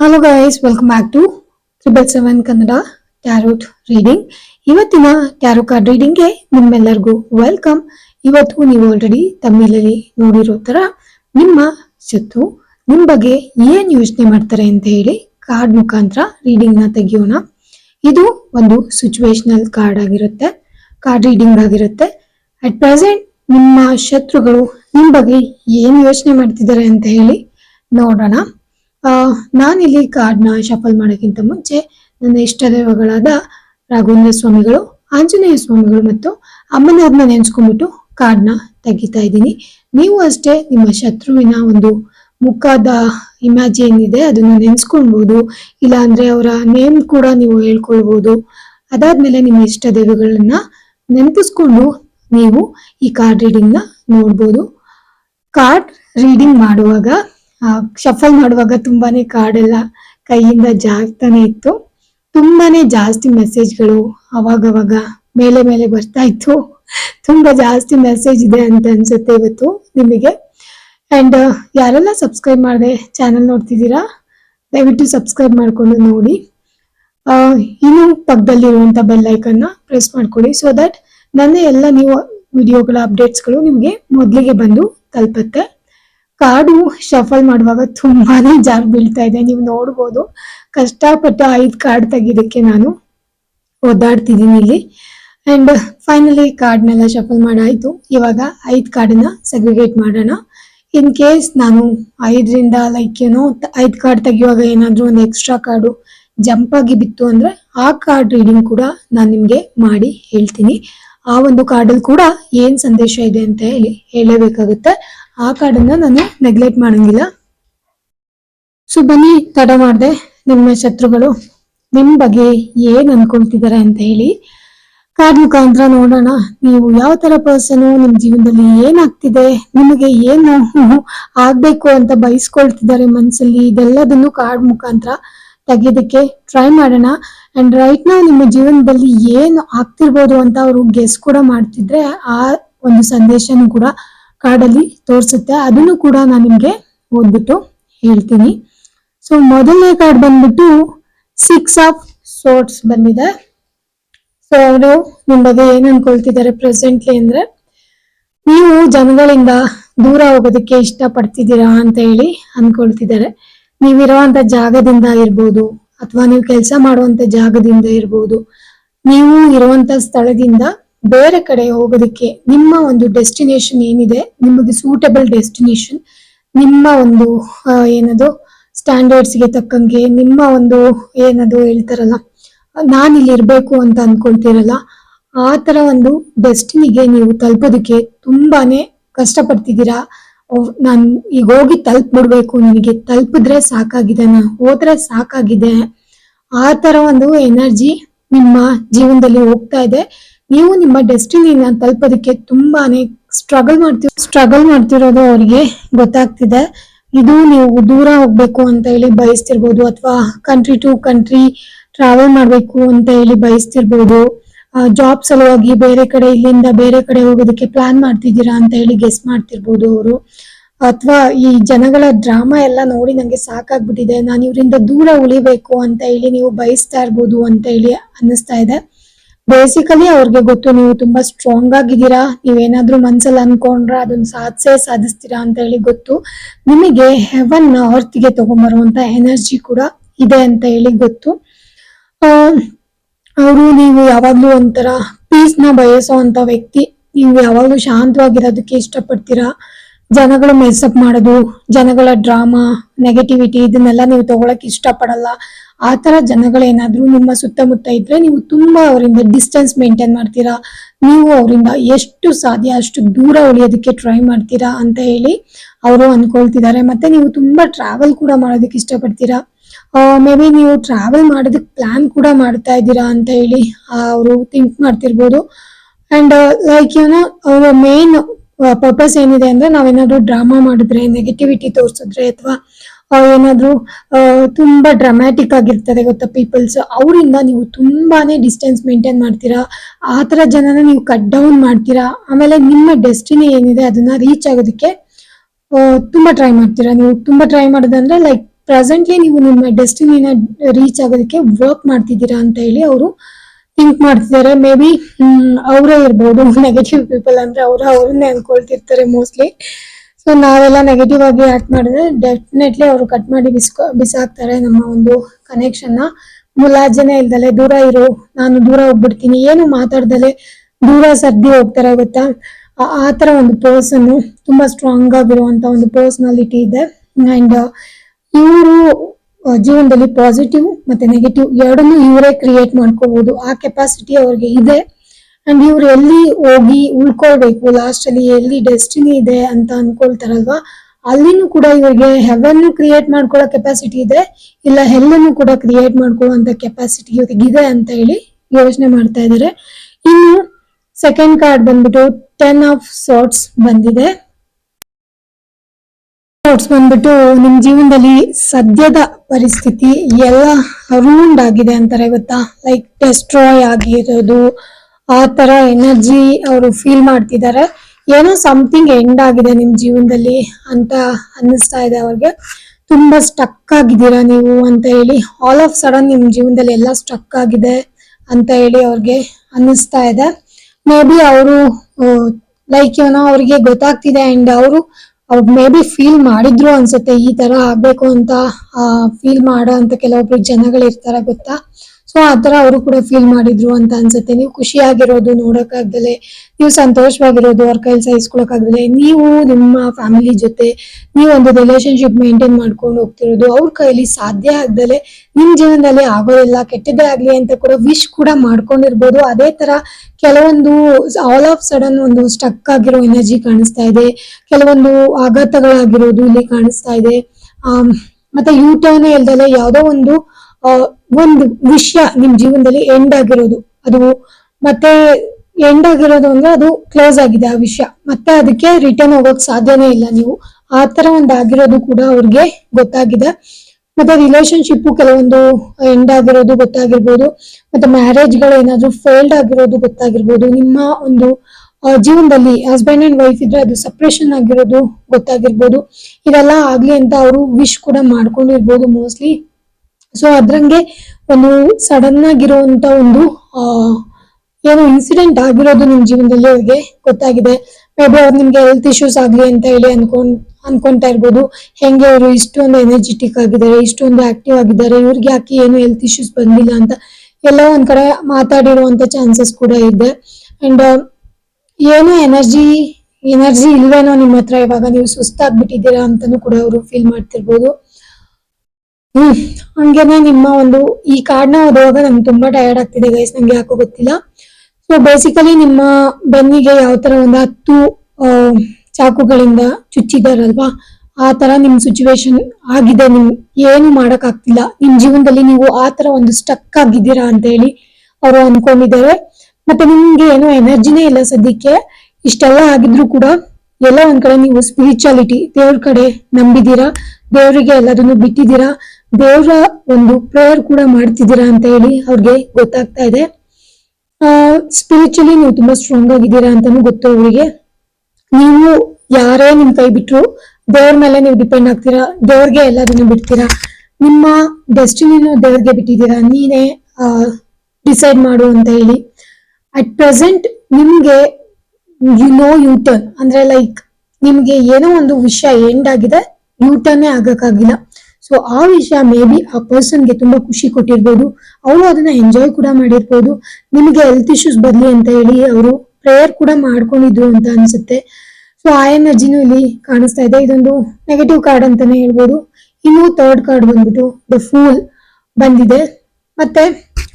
Hello guys welcome back to triple seven Kannada tarot reading ಇವತ್ತಿನ tarot card ರೀಡಿಂಗ್ಗೆ ನಿಮ್ಮೆಲ್ಲರಿಗೂ welcome ಇವತ್ತು ನೀವು ಆಲ್ರೆಡಿ ತಮಿಳಲ್ಲಿ ನೋಡಿರೋ ಥರ ನಿಮ್ಮ ಶತ್ರು ನಿಮ್ಮ ಬಗ್ಗೆ ಏನು ಯೋಚನೆ ಮಾಡ್ತಾರೆ ಅಂತ ಹೇಳಿ ಕಾರ್ಡ್ ಮುಖಾಂತರ ರೀಡಿಂಗ್ನ ತೆಗಿಯೋಣ. ಇದು ಒಂದು ಸಿಚುವೇಶನಲ್ ಕಾರ್ಡ್ ಆಗಿರುತ್ತೆ ಕಾರ್ಡ್ ರೀಡಿಂಗ್ ಆಗಿರುತ್ತೆ. ಅಟ್ ಪ್ರೆಸೆಂಟ್ ನಿಮ್ಮ ಶತ್ರುಗಳು ನಿಮ್ಮ ಬಗ್ಗೆ ಏನು ಯೋಚನೆ ಮಾಡ್ತಿದ್ದಾರೆ ಅಂತ ಹೇಳಿ ನೋಡೋಣ. ನಾನಿಲ್ಲಿ ಕಾರ್ಡ್ನ ಶಫಲ್ ಮಾಡೋಕ್ಕಿಂತ ಮುಂಚೆ ನನ್ನ ಇಷ್ಟ ದೈವಗಳಾದ ರಾಘವೇಂದ್ರ ಸ್ವಾಮಿಗಳು, ಆಂಜನೇಯ ಸ್ವಾಮಿಗಳು ಮತ್ತು ಅಮ್ಮನವ್ರನ್ನ ನೆನೆಸ್ಕೊಂಡ್ಬಿಟ್ಟು ಕಾರ್ಡ್ನ ತೆಗಿತಾ ಇದ್ದೀನಿ. ನೀವು ಅಷ್ಟೇ ನಿಮ್ಮ ಶತ್ರುವಿನ ಒಂದು ಮುಖದ ಇಮ್ಯಾಜ್ ಏನಿದೆ ಅದನ್ನು ನೆನೆಸ್ಕೊಳ್ಬೋದು. ಇಲ್ಲ ಅಂದ್ರೆ ಅವರ ನೇಮ್ ಕೂಡ ನೀವು ಹೇಳ್ಕೊಳ್ಬೋದು. ಅದಾದ್ಮೇಲೆ ನಿಮ್ಮ ಇಷ್ಟ ದೇವಗಳನ್ನ ನೆನಪಿಸ್ಕೊಂಡು ನೀವು ಈ ಕಾರ್ಡ್ ರೀಡಿಂಗ್ನ ನೋಡ್ಬೋದು. ಕಾರ್ಡ್ ರೀಡಿಂಗ್ ಮಾಡುವಾಗ ಶಫಲ್ ಮಾಡುವಾಗ ತುಂಬಾನೇ ಕಾರ್ಡೆಲ್ಲ ಕೈಯಿಂದ ಜಾಗ್ತಾನೆ ಇತ್ತು. ತುಂಬಾನೇ ಜಾಸ್ತಿ ಮೆಸೇಜ್ಗಳು ಅವಾಗವಾಗ ಮೇಲೆ ಮೇಲೆ ಬರ್ತಾ ಇತ್ತು. ತುಂಬಾ ಜಾಸ್ತಿ ಮೆಸೇಜ್ ಇದೆ ಅಂತ ಅನ್ಸುತ್ತೆ ಇವತ್ತು ನಿಮಗೆ. ಅಂಡ್ ಯಾರೆಲ್ಲ ಸಬ್ಸ್ಕ್ರೈಬ್ ಮಾಡಿದೆ ಚಾನಲ್ ನೋಡ್ತಿದ್ದೀರಾ, ದಯವಿಟ್ಟು ಸಬ್ಸ್ಕ್ರೈಬ್ ಮಾಡ್ಕೊಂಡು ನೋಡಿ. ಇನ್ನು ಪಕ್ಕದಲ್ಲಿರುವಂಥ ಬೆಲ್ ಐಕನ್ನ ಪ್ರೆಸ್ ಮಾಡ್ಕೊಳ್ಳಿ ಸೊ ದಟ್ ನನ್ನ ಎಲ್ಲ ನೀವು ವಿಡಿಯೋಗಳ ಅಪ್ಡೇಟ್ಸ್ಗಳು ನಿಮಗೆ ಮೊದಲಿಗೆ ಬಂದು ತಲುಪುತ್ತೆ. ಕಾರ್ಡು ಶಫಲ್ ಮಾಡುವಾಗ ತುಂಬಾನೇ ಜಾರ್ ಬೀಳ್ತಾ ಇದೆ. ನೀವು ನೋಡ್ಬೋದು. ಕಷ್ಟಪಟ್ಟು ಐದು ಕಾರ್ಡ್ ತೆಗಿಯೋದಕ್ಕೆ ನಾನು ಒದ್ದಾಡ್ತಿದ್ದೀನಿ ಇಲ್ಲಿ. ಅಂಡ್ ಫೈನಲಿ ಕಾರ್ಡ್ನೆಲ್ಲ ಶಫಲ್ ಮಾಡಾಯಿತು. ಇವಾಗ ಐದು ಕಾರ್ಡನ್ನ ಸೆಗ್ರಿಗೇಟ್ ಮಾಡೋಣ. ಇನ್ ಕೇಸ್ ನಾನು ಐದರಿಂದ ಲೈಕ್ ಏನೋ ಐದು ಕಾರ್ಡ್ ತೆಗಿಯುವಾಗ ಏನಾದ್ರು ಒಂದು ಎಕ್ಸ್ಟ್ರಾ ಕಾರ್ಡು ಜಂಪ್ ಆಗಿ ಬಿತ್ತು ಅಂದ್ರೆ ಆ ಕಾರ್ಡ್ ರೀಡಿಂಗ್ ಕೂಡ ನಾನು ನಿಮ್ಗೆ ಮಾಡಿ ಹೇಳ್ತೀನಿ. ಆ ಒಂದು ಕಾರ್ಡಲ್ಲಿ ಕೂಡ ಏನ್ ಸಂದೇಶ ಇದೆ ಅಂತ ಹೇಳಿ ಹೇಳಬೇಕಾಗುತ್ತೆ. ಆ ಕಾರ್ಡನ್ನ ನಾನು ನೆಗ್ಲೆಕ್ಟ್ ಮಾಡಂಗಿಲ್ಲ. ಸೊ ಬನ್ನಿ, ತಡ ಮಾಡಿದೆ ನಿಮ್ಮ ಶತ್ರುಗಳು. ನಿಮ್ ಬಗ್ಗೆ ಏನ್ ಅನ್ಕೊಳ್ತಿದ್ದಾರೆ ಅಂತ ಹೇಳಿ. ಕಾರ್ಡ್ ಮುಖಾಂತರ ನೋಡೋಣ. ನೀವು ಯಾವ ತರ ಪರ್ಸನ್ ನಿಮ್ಮ ಜೀವನದಲ್ಲಿ ಏನಾಗ್ತಿದೆ ನಿಮಗೆ ಏನು ಆಗ್ಬೇಕು ಅಂತ ಬಯಸ್ಕೊಳ್ತಿದ್ದಾರೆ ಮನಸ್ಸಲ್ಲಿ ಇದೆಲ್ಲದನ್ನು ಕಾರ್ಡ್ ಮುಖಾಂತರ ತೆಗೆಯೋದಕ್ಕೆ ಟ್ರೈ ಮಾಡೋಣ. ಅಂಡ್ ರೈಟ್ ನಾವು ನಿಮ್ಮ ಜೀವನದಲ್ಲಿ ಏನು ಆಗ್ತಿರ್ಬೋದು ಅಂತ ಅವರು ಗೆಸ್ ಕೂಡ ಮಾಡ್ತಿದ್ರೆ ಆ ಒಂದು ಸಂದೇಶನೂ ಕೂಡ ಕಾರ್ಡಲ್ಲಿ ತೋರಿಸುತ್ತೆ. ಅದನ್ನು ಕೂಡ ನಾನು ನಿಮಗೆ ಓದ್ಬಿಟ್ಟು ಹೇಳ್ತೀನಿ. ಸೊ ಮೊದಲನೇ ಕಾರ್ಡ್ ಬಂದ್ಬಿಟ್ಟು ಸಿಕ್ಸ್ ಆಫ್ ಸೋರ್ಟ್ಸ್ ಬಂದಿದೆ. ಸೊ ಅವರು ನಿಮ್ಮ ಬಗ್ಗೆ ಏನ್ ಅನ್ಕೊಳ್ತಿದ್ದಾರೆ ಪ್ರೆಸೆಂಟ್ಲಿ ಅಂದ್ರೆ, ನೀವು ಜನಗಳಿಂದ ದೂರ ಹೋಗೋದಕ್ಕೆ ಇಷ್ಟ ಪಡ್ತಿದ್ದೀರಾ ಅಂತ ಹೇಳಿ ಅನ್ಕೊಳ್ತಿದ್ದಾರೆ. ನೀವಿರುವಂತ ಜಾಗದಿಂದ ಇರ್ಬೋದು, ಅಥವಾ ನೀವು ಕೆಲಸ ಮಾಡುವಂತ ಜಾಗದಿಂದ ಇರ್ಬೋದು, ನೀವು ಇರುವಂತ ಸ್ಥಳದಿಂದ ಬೇರೆ ಕಡೆ ಹೋಗೋದಕ್ಕೆ ನಿಮ್ಮ ಒಂದು ಡೆಸ್ಟಿನೇಷನ್ ಏನಿದೆ? ನಿಮಗೆ ಸೂಟಬಲ್ ಡೆಸ್ಟಿನೇಷನ್ ನಿಮ್ಮ ಒಂದು ಏನದು ಸ್ಟ್ಯಾಂಡರ್ಡ್ಸ್ಗೆ ತಕ್ಕಂಗೆ, ನಿಮ್ಮ ಒಂದು ಏನದು ಹೇಳ್ತಾರಲ್ಲ ನಾನು ಇಲ್ಲಿ ಇರಬೇಕು ಅಂತ ಅನ್ಕೊಳ್ತಿರಲ್ಲ, ಆ ತರ ಒಂದು ಡೆಸ್ಟಿನಿಗೆ ನೀವು ತಲುಪೋದಕ್ಕೆ ತುಂಬಾನೇ ಕಷ್ಟಪಡ್ತಿದ್ದೀರಾ? ನಾನು ಈಗ ಹೋಗಿ ತಲುಪ್ಬಿಡ್ಬೇಕು ನನಗೆ, ತಲುಪಿದ್ರೆ ಸಾಕಾಗಿದೆ, ನಾ ಹೋದ್ರೆ ಸಾಕಾಗಿದೆ. ಆ ತರ ಒಂದು ಎನರ್ಜಿ ನಿಮ್ಮ ಜೀವನದಲ್ಲಿ ಹೋಗ್ತಾ ಇದೆ. ನೀವು ನಿಮ್ಮ ಡೆಸ್ಟಿನಿನ ತಲುಪೋದಕ್ಕೆ ತುಂಬಾನೇ ಸ್ಟ್ರಗಲ್ ಮಾಡ್ತಿ ಸ್ಟ್ರಗಲ್ ಮಾಡ್ತಿರೋದು ಅವರಿಗೆ ಗೊತ್ತಾಗ್ತಿದೆ. ಇದು ನೀವು ದೂರ ಹೋಗ್ಬೇಕು ಅಂತ ಹೇಳಿ ಬಯಸ್ತಿರ್ಬೋದು ಅಥವಾ ಕಂಟ್ರಿ ಟು ಕಂಟ್ರಿ ಟ್ರಾವೆಲ್ ಮಾಡ್ಬೇಕು ಅಂತ ಹೇಳಿ ಬಯಸ್ತಿರ್ಬೋದು. ಜಾಬ್ ಸಲುವಾಗಿ ಬೇರೆ ಕಡೆ ಇಲ್ಲಿಂದ ಬೇರೆ ಕಡೆ ಹೋಗೋದಕ್ಕೆ ಪ್ಲಾನ್ ಮಾಡ್ತಿದ್ದೀರಾ ಅಂತ ಹೇಳಿ ಗೆಸ್ ಮಾಡ್ತಿರ್ಬೋದು ಅವರು. ಅಥವಾ ಈ ಜನಗಳ ಡ್ರಾಮಾ ಎಲ್ಲ ನೋಡಿ ನಂಗೆ ಸಾಕಾಗ್ಬಿಟ್ಟಿದೆ. ನಾನು ಇವರಿಂದ ದೂರ ಉಳಿಬೇಕು ಅಂತ ಹೇಳಿ ನೀವು ಬಯಸ್ತಾ ಇರ್ಬೋದು ಅಂತ ಹೇಳಿ ಅನ್ನಿಸ್ತಾ ಇದೆ. ಬೇಸಿಕಲಿ ಅವ್ರಿಗೆ ಗೊತ್ತು, ನೀವು ತುಂಬಾ ಸ್ಟ್ರಾಂಗ್ ಆಗಿದ್ದೀರಾ, ನೀವೇನಾದ್ರೂ ಮನ್ಸಲ್ಲಿ ಅನ್ಕೊಂಡ್ರ ಅದನ್ನ ಸಾಧಿಸೇ ಸಾಧಿಸ್ತೀರಾ ಅಂತ ಹೇಳಿ ಗೊತ್ತು. ನಿಮಗೆ ಹೆವನ್ ಅರ್ತ್ಗೆ ತಗೊಂಬರುವಂತ ಎನರ್ಜಿ ಕೂಡ ಇದೆ ಅಂತ ಹೇಳಿ ಗೊತ್ತು. ಅವರು ನೀವು ಯಾವಾಗ್ಲೂ ಒಂಥರ ಪೀಸ್ನ ಬಯಸೋ ಅಂತ ವ್ಯಕ್ತಿ, ನೀವು ಯಾವಾಗ್ಲೂ ಶಾಂತವಾಗಿರೋದಕ್ಕೆ ಇಷ್ಟಪಡ್ತೀರಾ? ಜನಗಳು ಮೆಸಪ್ ಮಾಡೋದು, ಜನಗಳ ಡ್ರಾಮಾ ನೆಗೆಟಿವಿಟಿ ಇದನ್ನೆಲ್ಲ ನೀವು ತಗೊಳಕ್ ಇಷ್ಟಪಡಲ್ಲ. ಆ ತರ ಜನಗಳೇನಾದ್ರೂ ನಿಮ್ಮ ಸುತ್ತಮುತ್ತ ಇದ್ರೆ ನೀವು ತುಂಬಾ ಅವರಿಂದ ಡಿಸ್ಟೆನ್ಸ್ ಮೇಂಟೈನ್ ಮಾಡ್ತೀರಾ. ನೀವು ಅವರಿಂದ ಎಷ್ಟು ಸಾಧ್ಯ, ಅಷ್ಟು ದೂರ ಉಳಿಯೋದಕ್ಕೆ ಟ್ರೈ ಮಾಡ್ತೀರಾ ಅಂತ ಹೇಳಿ ಅವರು ಅನ್ಕೊಳ್ತಿದ್ದಾರೆ. ಮತ್ತೆ ನೀವು ತುಂಬಾ ಟ್ರಾವೆಲ್ ಕೂಡ ಮಾಡೋದಕ್ಕೆ ಇಷ್ಟಪಡ್ತೀರಾ. ಮೇ ಬಿ ನೀವು ಟ್ರಾವೆಲ್ ಮಾಡೋದಕ್ಕೆ ಪ್ಲಾನ್ ಕೂಡ ಮಾಡ್ತಾ ಇದ್ದೀರಾ ಅಂತ ಹೇಳಿ ಅವರು ಥಿಂಕ್ ಮಾಡ್ತಿರ್ಬೋದು. ಅಂಡ್ ಲೈಕ್ ಏನೋ ಅವರ ಮೇನ್ ಪರ್ಪಸ್ ಏನಿದೆ ಅಂದ್ರೆ ನಾವೇನಾದ್ರೂ ಡ್ರಾಮಾ ಮಾಡಿದ್ರೆ ನೆಗೆಟಿವಿಟಿ ತೋರಿಸಿದ್ರೆ ಅಥವಾ ಏನಾದ್ರೂ ತುಂಬಾ ಡ್ರಾಮ್ಯಾಟಿಕ್ ಆಗಿರ್ತದೆ ಗೊತ್ತಾ ಪೀಪಲ್ಸ್ ಅವರಿಂದ ನೀವು ತುಂಬಾನೇ ಡಿಸ್ಟೆನ್ಸ್ ಮೇಂಟೈನ್ ಮಾಡ್ತೀರಾ. ಆ ತರ ಜನನ ನೀವು ಕಟ್ ಡೌನ್ ಮಾಡ್ತೀರಾ. ಆಮೇಲೆ ನಿಮ್ಮ ಡೆಸ್ಟಿನಿ ಏನಿದೆ ಅದನ್ನ ರೀಚ್ ಆಗೋದಕ್ಕೆ ತುಂಬಾ ಟ್ರೈ ಮಾಡ್ತೀರಾ. ನೀವು ತುಂಬಾ ಟ್ರೈ ಮಾಡೋದಂದ್ರೆ ಲೈಕ್ ಪ್ರೆಸೆಂಟ್ಲಿ ನೀವು ನಿಮ್ಮ ಡೆಸ್ಟಿನಿನ ರೀಚ್ ಆಗೋದಕ್ಕೆ ವರ್ಕ್ ಮಾಡ್ತಿದ್ದೀರಾ ಅಂತ ಹೇಳಿ ಅವರು ಥಿಂಕ್ ಮಾಡ್ತಿದ್ದಾರೆ ಮೇ ಬಿ ಅವರೇ ಇರ್ಬೋದು. ನೆಗೆಟಿವ್ ಪೀಪಲ್ ಅಂದ್ರೆ ಅವ್ರ ಅವ್ರನ್ನೇ ಅನ್ಕೊಳ್ತಿರ್ತಾರೆ ಮೋಸ್ಟ್ಲಿ ಸೊ ನಾವೆಲ್ಲ ನೆಗೆಟಿವ್ ಆಗಿ ಆಕ್ಟ್ ಮಾಡಿದ್ರೆ ಡೆಫಿನೆಟ್ಲಿ ಅವರು ಕಟ್ ಮಾಡಿ ಬಿಸ್ಕೊ, ಬಿಸಾಕ್ತಾರೆ ನಮ್ಮ ಒಂದು ಕನೆಕ್ಷನ್ನ. ಮುಲಾಜನೆ ಇಲ್ದಲೆ ದೂರ ಇರು. ನಾನು ದೂರ ಹೋಗ್ಬಿಡ್ತೀನಿ. ಏನು ಮಾತಾಡ್ದಲೆ ದೂರ ಸರ್ದಿ ಹೋಗ್ತಾರೆ ಗೊತ್ತಾ? ಆ ತರ ಒಂದು ಪರ್ಸನ್ ತುಂಬಾ ಸ್ಟ್ರಾಂಗ್ ಆಗಿರುವಂತ ಒಂದು ಪರ್ಸನಾಲಿಟಿ ಇದೆ. ಅಂಡ್ ಇವರು ಜೀವನದಲ್ಲಿ ಪಾಸಿಟಿವ್ ಮತ್ತೆ ನೆಗೆಟಿವ್ ಎರಡನ್ನೂ ಇವರೇ ಕ್ರಿಯೇಟ್ ಮಾಡ್ಕೋಬಹುದು ಆ ಕೆಪಾಸಿಟಿ ಅವ್ರಿಗೆ ಇದೆ. ಅಂಡ್ ಇವ್ರು ಎಲ್ಲಿ ಹೋಗಿ ಉಳ್ಕೊಳ್ಬೇಕು? ಲಾಸ್ಟ್ ಅಲ್ಲಿ ಎಲ್ಲಿ ಡೆಸ್ಟಿನಿ ಇದೆ ಅಂತ ಅನ್ಕೊಳ್ತಾರಲ್ವಾ? ಅಲ್ಲಿನೂ ಕೂಡ ಇವರಿಗೆ ಹೆವನ್ ಕ್ರಿಯೇಟ್ ಮಾಡ್ಕೊಳ್ಳೋ ಕೆಪಾಸಿಟಿ ಇದೆ. ಇಲ್ಲ ಹೆಲ್ಲನ್ನು ಕೂಡ ಕ್ರಿಯೇಟ್ ಮಾಡ್ಕೊಳ್ಳುವಂತ ಕೆಪಾಸಿಟಿ ಇವ್ರಿಗೆ ಇದೆ ಅಂತ ಹೇಳಿ ಯೋಚನೆ ಮಾಡ್ತಾ ಇದ್ದಾರೆ. ಇನ್ನು ಸೆಕೆಂಡ್ ಕಾರ್ಡ್ ಬಂದ್ಬಿಟ್ಟು ಟೆನ್ ಆಫ್ ಸಾರ್ಟ್ಸ್ ಬಂದಿದೆ. ಥಾಟ್ಸ್ ಬಂದ್ಬಿಟ್ಟು ನಿಮ್ ಜೀವನದಲ್ಲಿ ಸದ್ಯದ ಪರಿಸ್ಥಿತಿ ಎಲ್ಲ ರೂಂಡ್ ಆಗಿದೆ ಅಂತಾರೆ ಗೊತ್ತಾ? ಲೈಕ್ ಡೆಸ್ಟ್ರಾಯ್ ಆಗಿರೋದು, ಆ ತರ ಎನರ್ಜಿ ಅವರು ಫೀಲ್ ಮಾಡ್ತಿದ್ದಾರೆ ಏನೋ ಸಮಥಿಂಗ್ ಎಂಡ್ ಆಗಿದೆ ನಿಮ್ ಜೀವನದಲ್ಲಿ ಅಂತ ಅನ್ನಿಸ್ತಾ ಇದೆ ಅವ್ರಿಗೆ. ತುಂಬಾ ಸ್ಟಕ್ ಆಗಿದ್ದೀರಾ ನೀವು ಅಂತ ಹೇಳಿ ಆಲ್ ಆಫ್ ಸಡನ್ ನಿಮ್ ಜೀವನದಲ್ಲಿ ಎಲ್ಲ ಸ್ಟಕ್ ಆಗಿದೆ ಅಂತ ಹೇಳಿ ಅವ್ರಿಗೆ ಅನ್ನಿಸ್ತಾ ಇದೆ. ಮೇ ಬಿ ಅವರು ಲೈಕ್ ಏನೋ ಅವ್ರಿಗೆ ಗೊತ್ತಾಗ್ತಿದೆ ಅಂಡ್ ಅವರು ಅವ್ರು ಮೇ ಬಿ ಫೀಲ್ ಮಾಡಿದ್ರು ಅನ್ಸುತ್ತೆ ಈ ತರ ಆಗ್ಬೇಕು ಅಂತ ಫೀಲ್ ಮಾಡೋ ಅಂತ ಕೆಲವೊಬ್ರು ಜನಗಳು ಇರ್ತಾರೆ ಗೊತ್ತಾ? ಸೊ ಆತರ ತರ ಅವರು ಕೂಡ ಫೀಲ್ ಮಾಡಿದ್ರು ಅಂತ ಅನ್ಸುತ್ತೆ. ನೀವು ಖುಷಿಯಾಗಿರೋದು ನೋಡಕ್ಕಾಗ್ದಲೆ, ನೀವು ಸಂತೋಷವಾಗಿರೋದು ಅವ್ರ ಕೈಲಿ ಸಹಿಸ್ಕೊಳಕ್ಕಾಗ್ದಲೆ, ನೀವು ನಿಮ್ಮ ಫ್ಯಾಮಿಲಿ ಜೊತೆ, ನೀವು ಒಂದು ರಿಲೇಶನ್ಶಿಪ್ ಮೇಂಟೈನ್ ಮಾಡ್ಕೊಂಡು ಹೋಗ್ತಿರೋದು ಅವ್ರ ಕೈಲಿ ಸಾಧ್ಯ ಆಗ್ದಲೆ, ನಿಮ್ ಜೀವನದಲ್ಲಿ ಆಗೋದಿಲ್ಲ ಕೆಟ್ಟದ್ದೇ ಆಗ್ಲಿ ಅಂತ ಕೂಡ ವಿಶ್ ಕೂಡ ಮಾಡ್ಕೊಂಡಿರ್ಬೋದು. ಅದೇ ತರ ಕೆಲವೊಂದು ಆಲ್ ಆಫ್ ಸಡನ್ ಒಂದು ಸ್ಟಕ್ ಆಗಿರೋ ಎನರ್ಜಿ ಕಾಣಿಸ್ತಾ ಇದೆ, ಕೆಲವೊಂದು ಆಘಾತಗಳಾಗಿರೋದು ಇಲ್ಲಿ ಕಾಣಿಸ್ತಾ ಇದೆ. ಮತ್ತೆ ಯೂ ಟರ್ನ್ ಇಲ್ದಲೆ ಯಾವ್ದೋ ಒಂದು ಒಂದು ವಿಷಯ ನಿಮ್ ಜೀವನದಲ್ಲಿ ಎಂಡ್ ಆಗಿರೋದು. ಅದು ಮತ್ತೆ ಎಂಡ್ ಆಗಿರೋದು ಅಂದ್ರೆ ಅದು ಕ್ಲೋಸ್ ಆಗಿದೆ ಆ ವಿಷಯ. ಮತ್ತೆ ಅದಕ್ಕೆ ರಿಟರ್ನ್ ಹೋಗೋಕ್ ಸಾಧ್ಯನೇ ಇಲ್ಲ ನೀವು. ಆ ತರ ಒಂದು ಆಗಿರೋದು ಕೂಡ ಅವ್ರಿಗೆ ಗೊತ್ತಾಗಿದೆ. ಮತ್ತೆ ರಿಲೇಶನ್ಶಿಪ್ ಕೆಲವೊಂದು ಎಂಡ್ ಆಗಿರೋದು ಗೊತ್ತಾಗಿರ್ಬೋದು. ಮತ್ತೆ ಮ್ಯಾರೇಜ್ಗಳು ಏನಾದ್ರು ಫೇಲ್ಡ್ ಆಗಿರೋದು ಗೊತ್ತಾಗಿರ್ಬೋದು. ನಿಮ್ಮ ಒಂದು ಜೀವನದಲ್ಲಿ ಹಸ್ಬೆಂಡ್ ಅಂಡ್ ವೈಫ್ ಇದ್ರೆ ಅದು ಸಪ್ರೇಷನ್ ಆಗಿರೋದು ಗೊತ್ತಾಗಿರ್ಬೋದು. ಇದೆಲ್ಲ ಆಗ್ಲಿ ಅಂತ ಅವರು ವಿಶ್ ಕೂಡ ಮಾಡ್ಕೊಂಡಿರ್ಬೋದು ಮೋಸ್ಟ್ಲಿ ಸೊ ಅದ್ರಂಗೆ ಒಂದು ಸಡನ್ ಆಗಿರುವಂತ ಒಂದು ಏನು ಇನ್ಸಿಡೆಂಟ್ ಆಗಿರೋದು ನಿಮ್ ಜೀವನದಲ್ಲಿ ಅವ್ರಿಗೆ ಗೊತ್ತಾಗಿದೆ. ಮೇ ಬಿ ಅವ್ರು ನಿಮ್ಗೆ ಹೆಲ್ತ್ ಇಶ್ಯೂಸ್ ಆಗ್ಲಿ ಅಂತ ಹೇಳಿ ಅನ್ಕೊಂಡ್, ಅನ್ಕೊಂತಾ ಇರ್ಬೋದು. ಹೆಂಗೆ ಅವರು ಇಷ್ಟೊಂದು ಎನರ್ಜೆಟಿಕ್ ಆಗಿದ್ದಾರೆ, ಇಷ್ಟೊಂದು ಆಕ್ಟಿವ್ ಆಗಿದ್ದಾರೆ, ಇವ್ರಿಗೆ ಯಾಕೆ ಏನು ಹೆಲ್ತ್ ಇಶ್ಯೂಸ್ ಬಂದಿಲ್ಲ ಅಂತ ಎಲ್ಲ ಒಂದ್ ಕಡೆ ಮಾತಾಡಿರುವಂತ ಚಾನ್ಸಸ್ ಕೂಡ ಇದೆ. ಅಂಡ್ ಏನು ಎನರ್ಜಿ ಎನರ್ಜಿ ಇಲ್ವೇನೋ ನಿಮ್ಮ ಹತ್ರ ಇವಾಗ ನೀವು ಸುಸ್ತಾಗ್ಬಿಟ್ಟಿದ್ದೀರಾ ಅಂತಾನು ಕೂಡ ಅವರು ಫೀಲ್ ಮಾಡ್ತಿರ್ಬೋದು. ಹ್ಮ್. ಹಂಗೇನೆ ನಿಮ್ಮ ಒಂದು ಈ ಕಾರ್ಡ್ನ ಓದುವಾಗ ನಂಗೆ ತುಂಬಾ ಟಯರ್ಡ್ ಆಗ್ತಿದೆ ಗೈಸ್ ನಂಗೆ ಯಾಕೋ ಗೊತ್ತಿಲ್ಲ. ಸೊ ಬೇಸಿಕಲಿ ನಿಮ್ಮ ಬೆನ್ನಿಗೆ ಯಾವ ತರ ಒಂದು ಹತ್ತು ಚಾಕುಗಳಿಂದ ಚುಚ್ಚಿದಾರಲ್ವಾ ಆ ತರ ನಿಮ್ ಸಿಚುವೇಶನ್ ಆಗಿದೆ. ನಿಮ್ ಏನು ಮಾಡಕ್ ಆಗ್ತಿಲ್ಲ. ನಿಮ್ ಜೀವನದಲ್ಲಿ ನೀವು ಆ ತರ ಒಂದು ಸ್ಟಕ್ ಆಗಿದ್ದೀರಾ ಅಂತ ಹೇಳಿ ಅವರು ಅನ್ಕೊಂಡಿದ್ದಾರೆ. ಮತ್ತೆ ನಿಮ್ಗೆ ಏನು ಎನರ್ಜಿನೇ ಇಲ್ಲ ಸದ್ಯಕ್ಕೆ. ಇಷ್ಟೆಲ್ಲ ಆಗಿದ್ರು ಕೂಡ ಎಲ್ಲ ಒಂದ್ ಕಡೆ ನೀವು ಸ್ಪಿರಿಚುಯಾಲಿಟಿ ದೇವ್ರ ಕಡೆ ನಂಬಿದೀರಾ ದೇವರಿಗೆ ಎಲ್ಲದನ್ನು ಬಿಟ್ಟಿದ್ದೀರಾ? ದೇವರ ಒಂದು ಪ್ರೇಯರ್ ಕೂಡ ಮಾಡ್ತಿದ್ದೀರಾ ಅಂತ ಹೇಳಿ ಅವ್ರಿಗೆ ಗೊತ್ತಾಗ್ತಾ ಇದೆ. ಸ್ಪಿರಿಚುಲಿ ನೀವು ತುಂಬಾ ಸ್ಟ್ರಾಂಗ್ ಆಗಿದ್ದೀರಾ ಅಂತಾನು ಗೊತ್ತು ಅವರಿಗೆ. ನೀವು ಯಾರೇ ನಿಮ್ ಕೈ ಬಿಟ್ರು ದೇವ್ರ ಮೇಲೆ ನೀವು ಡಿಪೆಂಡ್ ಆಗ್ತೀರಾ, ದೇವ್ರಿಗೆ ಎಲ್ಲದನ್ನು ಬಿಡ್ತೀರಾ? ನಿಮ್ಮ ಡೆಸ್ಟಿನಿನೂ ದೇವ್ರಿಗೆ ಬಿಟ್ಟಿದ್ದೀರಾ? ನೀನೇ ಡಿಸೈಡ್ ಮಾಡು ಅಂತ ಹೇಳಿ. ಅಟ್ ಪ್ರೆಸೆಂಟ್ ನಿಮ್ಗೆ ಯು ನೋ ಯು ಟರ್ನ್ ಅಂದ್ರೆ ಲೈಕ್ ನಿಮ್ಗೆ ಏನೋ ಒಂದು ವಿಷಯ ಎಂಡ್ ಆಗಿದೆ ಯು ಟರ್ನೇ ಆಗಕ್ಕಾಗಿಲ್ಲ. ಸೊ ಆ ವಿಷಯ ಮೇ ಬಿ ಆ ಪರ್ಸನ್ಗೆ ತುಂಬಾ ಖುಷಿ ಕೊಟ್ಟಿರ್ಬೋದು. ಅವರು ಅದನ್ನ ಎಂಜಾಯ್ ಕೂಡ ಮಾಡಿರ್ಬೋದು. ನಿಮಗೆ ಹೆಲ್ತ್ ಇಶ್ಯೂಸ್ ಬರ್ಲಿ ಅಂತ ಹೇಳಿ ಅವರು ಪ್ರೇಯರ್ ಕೂಡ ಮಾಡ್ಕೊಂಡಿದ್ರು ಅಂತ ಅನ್ಸುತ್ತೆ. ಸೊ ಆ ಎನರ್ಜಿನೂ ಇಲ್ಲಿ ಕಾಣಿಸ್ತಾ ಇದೆ. ಇದೊಂದು ನೆಗೆಟಿವ್ ಕಾರ್ಡ್ ಅಂತಾನೆ ಹೇಳ್ಬೋದು. ಇನ್ನು ಥರ್ಡ್ ಕಾರ್ಡ್ ಬಂದ್ಬಿಟ್ಟು ದ ಫೂಲ್ ಬಂದಿದೆ. ಮತ್ತೆ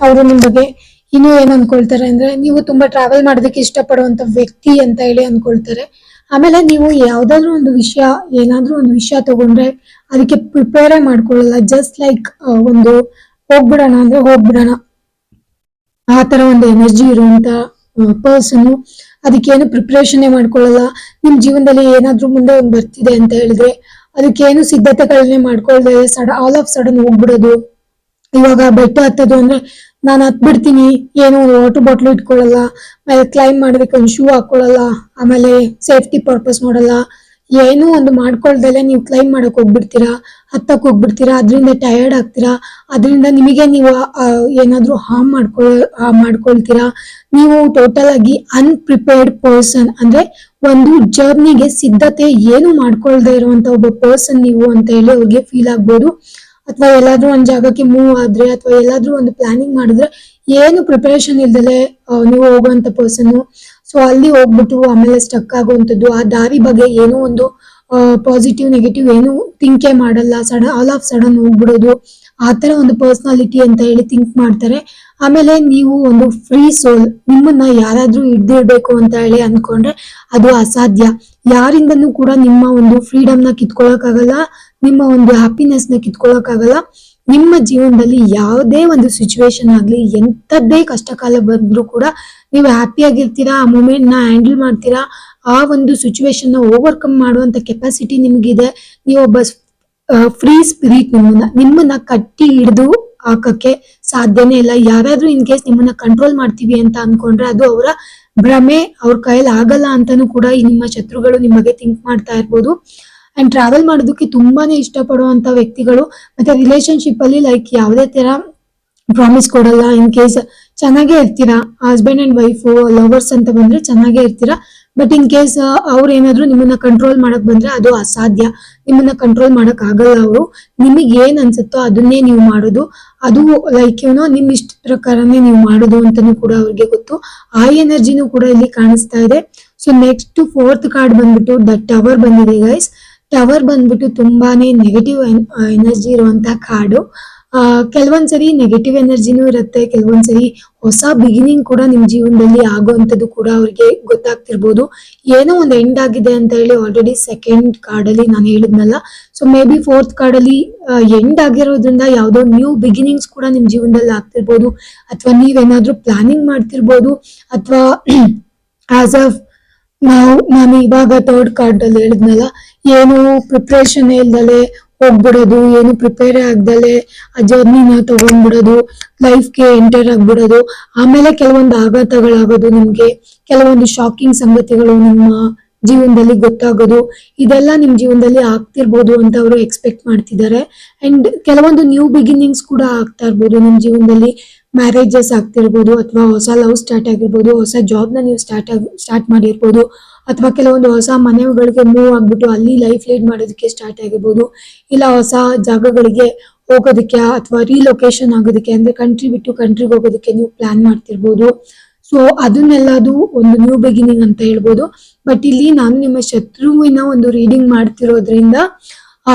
ಅವರು ನಿಮ್ ಬಗ್ಗೆ ಇನ್ನು ಏನ್ ಅನ್ಕೊಳ್ತಾರೆ ಅಂದ್ರೆ, ನೀವು ತುಂಬಾ ಟ್ರಾವೆಲ್ ಮಾಡೋದಕ್ಕೆ ಇಷ್ಟಪಡುವಂತ ವ್ಯಕ್ತಿ ಅಂತ ಹೇಳಿ ಅನ್ಕೊಳ್ತಾರೆ. ಆಮೇಲೆ ನೀವು ಯಾವ್ದಾದ್ರು ಒಂದು ವಿಷಯ, ಏನಾದ್ರೂ ಒಂದು ವಿಷಯ ತಗೊಂಡ್ರೆ ಅದಕ್ಕೆ ಪ್ರಿಪೇರೇ ಮಾಡ್ಕೊಳ್ಳಲ್ಲ. ಜಸ್ಟ್ ಲೈಕ್ ಒಂದು ಹೋಗ್ಬಿಡೋಣ ಅಂದ್ರೆ ಹೋಗ್ಬಿಡೋಣ. ಆ ತರ ಒಂದು ಎನರ್ಜಿ ಇರುವಂತ ಪರ್ಸನ್ ಅದಕ್ಕೇನು ಪ್ರಿಪ್ರೇಷನ್ ಮಾಡ್ಕೊಳ್ಳಲ್ಲ. ನಿಮ್ ಜೀವನದಲ್ಲಿ ಏನಾದ್ರೂ ಮುಂದೆ ಒಂದು ಬರ್ತಿದೆ ಅಂತ ಹೇಳಿದ್ರೆ ಅದಕ್ಕೇನು ಸಿದ್ಧತೆಗಳನ್ನೇ ಮಾಡ್ಕೊಳ್ದೆ, ಸಡ ಆಲ್ ಆಫ್ ಸಡನ್ ಹೋಗ್ಬಿಡೋದು. ಇವಾಗ ಬೆಟ್ಟ ಹತ್ತೋದು ಅಂದ್ರೆ ನಾನು ಹತ್ಬಿಡ್ತೀನಿ ಏನು ವಾಟರ್ ಬಾಟ್ಲ್ ಇಟ್ಕೊಳ್ಳಲ್ಲ. ಆಮೇಲೆ ಕ್ಲೈಮ್ ಮಾಡೋದಕ್ಕೆ ಒಂದು ಶೂ ಹಾಕೊಳ್ಳಲ್ಲ. ಆಮೇಲೆ ಸೇಫ್ಟಿ ಪರ್ಪಸ್ ನೋಡಲ್ಲ. ಏನು ಒಂದು ಮಾಡ್ಕೊಳ್ದಲೆ ನೀವು ಕ್ಲೈಮ್ ಮಾಡಕ್ ಹೋಗ್ಬಿಡ್ತೀರಾ? ಹತ್ತಕ್ ಹೋಗ್ಬಿಡ್ತೀರಾ? ಅದರಿಂದ ಟಯರ್ಡ್ ಆಗ್ತೀರಾ? ಅದರಿಂದ ನಿಮಗೆ ನೀವು ಏನಾದ್ರು ಏನಾದ್ರೂ ಹಾರ್ಮ್ ಮಾಡ್ಕೊಳ್ ಮಾಡ್ಕೊಳ್ತೀರಾ? ನೀವು ಟೋಟಲ್ ಆಗಿ ಅನ್ಪ್ರಿಪೇರ್ಡ್ ಪರ್ಸನ್ ಅಂದ್ರೆ ಒಂದು ಜರ್ನಿಗೆ ಸಿದ್ಧತೆ ಏನು ಮಾಡ್ಕೊಳ್ದೆ ಇರುವಂತ ಒಬ್ಬ ಪರ್ಸನ್ ನೀವು ಅಂತ ಹೇಳಿ ಅವ್ರಿಗೆ ಫೀಲ್ ಆಗ್ಬೋದು. ಅಥವಾ ಎಲ್ಲಾದ್ರೂ ಒಂದ್ ಜಾಗಕ್ಕೆ ಮೂವ್ ಆದ್ರೆ ಅಥವಾ ಎಲ್ಲಾದ್ರೂ ಒಂದು ಪ್ಲಾನಿಂಗ್ ಮಾಡಿದ್ರೆ ಏನು ಪ್ರಿಪರೇಷನ್ ಇಲ್ದಲೆ ನೀವು ಹೋಗುವಂತ ಪರ್ಸನ್ ಸೊ ಅಲ್ಲಿ ಹೋಗ್ಬಿಟ್ಟು ಆಮೇಲೆ ಸ್ಟಕ್ ಆಗುವಂಥದ್ದು, ಆ ದಾರಿ ಬಗ್ಗೆ ಏನೋ ಒಂದು ಪಾಸಿಟಿವ್ ನೆಗೆಟಿವ್ ಏನು ಥಿಂಕೆ ಮಾಡಲ್ಲ. ಸಡನ್ ಆಲ್ ಆಫ್ ಸಡನ್ ಹೋಗ್ಬಿಡೋದು. ಆ ತರ ಒಂದು ಪರ್ಸನಾಲಿಟಿ ಅಂತ ಹೇಳಿ ಥಿಂಕ್ ಮಾಡ್ತಾರೆ. ಆಮೇಲೆ ನೀವು ಒಂದು ಫ್ರೀ ಸೋಲ್ ನಿಮ್ಮನ್ನ ಯಾರಾದ್ರೂ ಹಿಡ್ದಿರ್ಬೇಕು ಅಂತ ಹೇಳಿ ಅನ್ಕೊಂಡ್ರೆ ಅದು ಅಸಾಧ್ಯ. ಯಾರಿಂದನೂ ಕೂಡ ನಿಮ್ಮ ಒಂದು ಫ್ರೀಡಮ್ನ ಕಿತ್ಕೊಳಕ್ಕಾಗಲ್ಲ, ನಿಮ್ಮ ಒಂದು ಹ್ಯಾಪಿನೆಸ್ನ ನ ಕಿತ್ಕೊಳಕ್ಕಾಗಲ್ಲ. ನಿಮ್ಮ ಜೀವನದಲ್ಲಿ ಯಾವುದೇ ಒಂದು ಸಿಚುವೇಶನ್ ಆಗ್ಲಿ ಎಂತದ್ದೇ ಕಷ್ಟ ಕಾಲ ಬಂದ್ರು ಕೂಡ ನೀವು ಹ್ಯಾಪಿಯಾಗಿರ್ತೀರಾ ಆ ಮೂಮೆಂಟ್ನ ಹ್ಯಾಂಡಲ್ ಮಾಡ್ತೀರಾ, ಆ ಒಂದು ಸಿಚುವೇಶನ್ನ ಓವರ್ಕಮ್ ಮಾಡುವಂತ ಕೆಪಾಸಿಟಿ ನಿಮ್ಗಿದೆ. ನೀವೊಬ್ಬ ಫ್ರೀ ಸ್ಪಿರಿಟ್ ನಿಮ್ಮನ್ನ ನಿಮ್ಮನ್ನ ಕಟ್ಟಿ ಹಿಡಿದು ಹಾಕಕ್ಕೆ ಸಾಧ್ಯನೇ ಇಲ್ಲ. ಯಾರಾದ್ರೂ ಇನ್ ಕೇಸ್ ನಿಮ್ಮನ್ನ ಕಂಟ್ರೋಲ್ ಮಾಡ್ತೀವಿ ಅಂತ ಅನ್ಕೊಂಡ್ರೆ ಅದು ಅವರ ಭ್ರಮೆ ಅವ್ರ ಕೈಯಲ್ಲಿ ಆಗಲ್ಲ ಅಂತಾನೂ ಕೂಡ ಈ ನಿಮ್ಮ ಶತ್ರುಗಳು ನಿಮಗೆ ಥಿಂಕ್ ಮಾಡ್ತಾ ಇರ್ಬೋದು. ಅಂಡ್ ಟ್ರಾವೆಲ್ ಮಾಡೋದಕ್ಕೆ ತುಂಬಾನೇ ಇಷ್ಟಪಡುವಂತ ವ್ಯಕ್ತಿಗಳು ಮತ್ತೆ ರಿಲೇಶನ್ಶಿಪ್ ಅಲ್ಲಿ ಲೈಕ್ ಯಾವುದೇ ತರ ಪ್ರಾಮಿಸ್ ಕೊಡಲ್ಲ. ಇನ್ ಕೇಸ್ ಚೆನ್ನಾಗೇ ಇರ್ತೀರಾ ಹಸ್ಬೆಂಡ್ ಅಂಡ್ ವೈಫ್ ಲವರ್ಸ್ ಅಂತ ಬಂದ್ರೆ ಚೆನ್ನಾಗೇ ಇರ್ತೀರಾ ಬಟ್ ಇನ್ ಕೇಸ್ ಅವ್ರು ಏನಾದ್ರು ನಿಮ್ಮನ್ನ ಕಂಟ್ರೋಲ್ ಮಾಡಕ್ ಬಂದ್ರೆ ಅದು ಅಸಾಧ್ಯ. ನಿಮ್ಮನ್ನ ಕಂಟ್ರೋಲ್ ಮಾಡಕ್ ಆಗಲ್ಲ ಅವರು. ನಿಮಗೆ ಏನ್ ಅನ್ಸುತ್ತೋ ಅದನ್ನೇ ನೀವು ಮಾಡೋದು. ಅದು ಲೈಕ್ ಏನೋ ನಿಮ್ ಇಷ್ಟ ಪ್ರಕಾರನೇ ನೀವು ಮಾಡೋದು ಅಂತಾನೂ ಕೂಡ ಅವ್ರಿಗೆ ಗೊತ್ತು. ಆ ಎನರ್ಜಿನೂ ಕೂಡ ಇಲ್ಲಿ ಕಾಣಿಸ್ತಾ ಇದೆ. ಸೊ ನೆಕ್ಸ್ಟ್ ಫೋರ್ತ್ ಕಾರ್ಡ್ ಬಂದ್ಬಿಟ್ಟು ದ ಟವರ್ ಬಂದಿದೆ ಗೈಸ್ ಟವರ್ ಬಂದ್ಬಿಟ್ಟು ತುಂಬಾನೇ ನೆಗೆಟಿವ್ ಎನರ್ಜಿ ಇರುವಂತ ಕಾರ್ಡು ಕೆಲವೊಂದ್ಸರಿ ನೆಗೆಟಿವ್ ಎನರ್ಜಿನೂ ಇರುತ್ತೆ, ಕೆಲವೊಂದ್ಸರಿ ಹೊಸ ಬಿಗಿನಿಂಗ್ ಕೂಡ ನಿಮ್ ಜೀವನದಲ್ಲಿ ಆಗುವಂಥದ್ದು ಕೂಡ ಅವ್ರಿಗೆ ಗೊತ್ತಾಗ್ತಿರ್ಬೋದು. ಏನೋ ಒಂದು ಎಂಡ್ ಆಗಿದೆ ಅಂತ ಹೇಳಿ ಆಲ್ರೆಡಿ ಸೆಕೆಂಡ್ ಕಾರ್ಡ್ ಅಲ್ಲಿ ನಾನು ಹೇಳಿದ್ನಲ್ಲ. So maybe fourth card ಅಲ್ಲಿ ಎಂಡ್ ಆಗಿರೋದ್ರಿಂದ ಯಾವುದೋ ನ್ಯೂ ಬಿಗಿನಿಂಗ್ಸ್ ಕೂಡ ನಿಮ್ ಜೀವನದಲ್ಲಿ ಆಗ್ತಿರ್ಬೋದು. ಅಥವಾ ನೀವೇನಾದ್ರೂ ಪ್ಲಾನಿಂಗ್ ಮಾಡ್ತಿರ್ಬೋದು. ಅಥವಾ ಆಸ್ ಅ ನಾವು ನಾನು ಇವಾಗ ಥರ್ಡ್ ಕಾರ್ಡ್ ಅಲ್ಲಿ ಹೇಳಿದ್ನಲ್ಲ, ಏನು ಪ್ರಿಪ್ರೇಷನ್ ಇಲ್ದಲೆ ಹೋಗ್ಬಿಡೋದು, ಏನು ಪ್ರಿಪೇರ್ ಆಗ್ದಲೆ ಆ ಜರ್ನಿನ ತಗೊಂಡ್ಬಿಡೋದು ಲೈಫ್ಗೆ ಎಂಟರ್ ಆಗ್ಬಿಡೋದು. ಆಮೇಲೆ ಕೆಲವೊಂದು ಆಘಾತಗಳಾಗೋದು ನಿಮ್ಗೆ, ಕೆಲವೊಂದು ಶಾಕಿಂಗ್ ಸಂಗತಿಗಳು ನಿಮ್ಮ ಜೀವನದಲ್ಲಿ ಗೊತ್ತಾಗೋದು. ಇದೆಲ್ಲ ನಿಮ್ ಜೀವನದಲ್ಲಿ ಆಗ್ತಿರ್ಬೋದು ಅಂತ ಅವರು ಎಕ್ಸ್ಪೆಕ್ಟ್ ಮಾಡ್ತಿದ್ದಾರೆ. ಅಂಡ್ ಕೆಲವೊಂದು ನ್ಯೂ ಬಿಗಿನಿಂಗ್ಸ್ ಕೂಡ ಆಗ್ತಾ ಇರ್ಬೋದು ನಿಮ್ ಜೀವನದಲ್ಲಿ. ಮ್ಯಾರೇಜಸ್ ಆಗ್ತಿರ್ಬೋದು ಅಥವಾ ಹೊಸ ಲವ್ ಸ್ಟಾರ್ಟ್ ಆಗಿರ್ಬೋದು, ಹೊಸ ಜಾಬ್ನ ನೀವು ಸ್ಟಾರ್ಟ್ ಆಗಿ ಸ್ಟಾರ್ಟ್ ಮಾಡಿರ್ಬೋದು. ಅಥವಾ ಕೆಲವೊಂದು ಹೊಸ ಮನೆಗಳಿಗೆ ಮೂವ್ ಆಗ್ಬಿಟ್ಟು ಅಲ್ಲಿ ಲೈಫ್ ಲೀಡ್ ಮಾಡೋದಕ್ಕೆ ಸ್ಟಾರ್ಟ್ ಆಗಿರ್ಬೋದು. ಇಲ್ಲ ಹೊಸ ಜಾಗಗಳಿಗೆ ಹೋಗೋದಕ್ಕೆ ಅಥವಾ ರೀಲೊಕೇಶನ್ ಆಗೋದಕ್ಕೆ ಅಂದ್ರೆ ಕಂಟ್ರಿ ಬಿಟ್ಟು ಕಂಟ್ರಿಗೆ ಹೋಗೋದಕ್ಕೆ ನೀವು ಪ್ಲಾನ್ ಮಾಡ್ತಿರ್ಬೋದು. ಸೊ ಅದನ್ನೆಲ್ಲದು ಒಂದು ನ್ಯೂ ಬಿಗಿನಿಂಗ್ ಅಂತ ಹೇಳ್ಬೋದು. ಬಟ್ ಇಲ್ಲಿ ನಾನು ನಿಮ್ಮ ಶತ್ರುವಿನ ಒಂದು ರೀಡಿಂಗ್ ಮಾಡ್ತಿರೋದ್ರಿಂದ, ಆ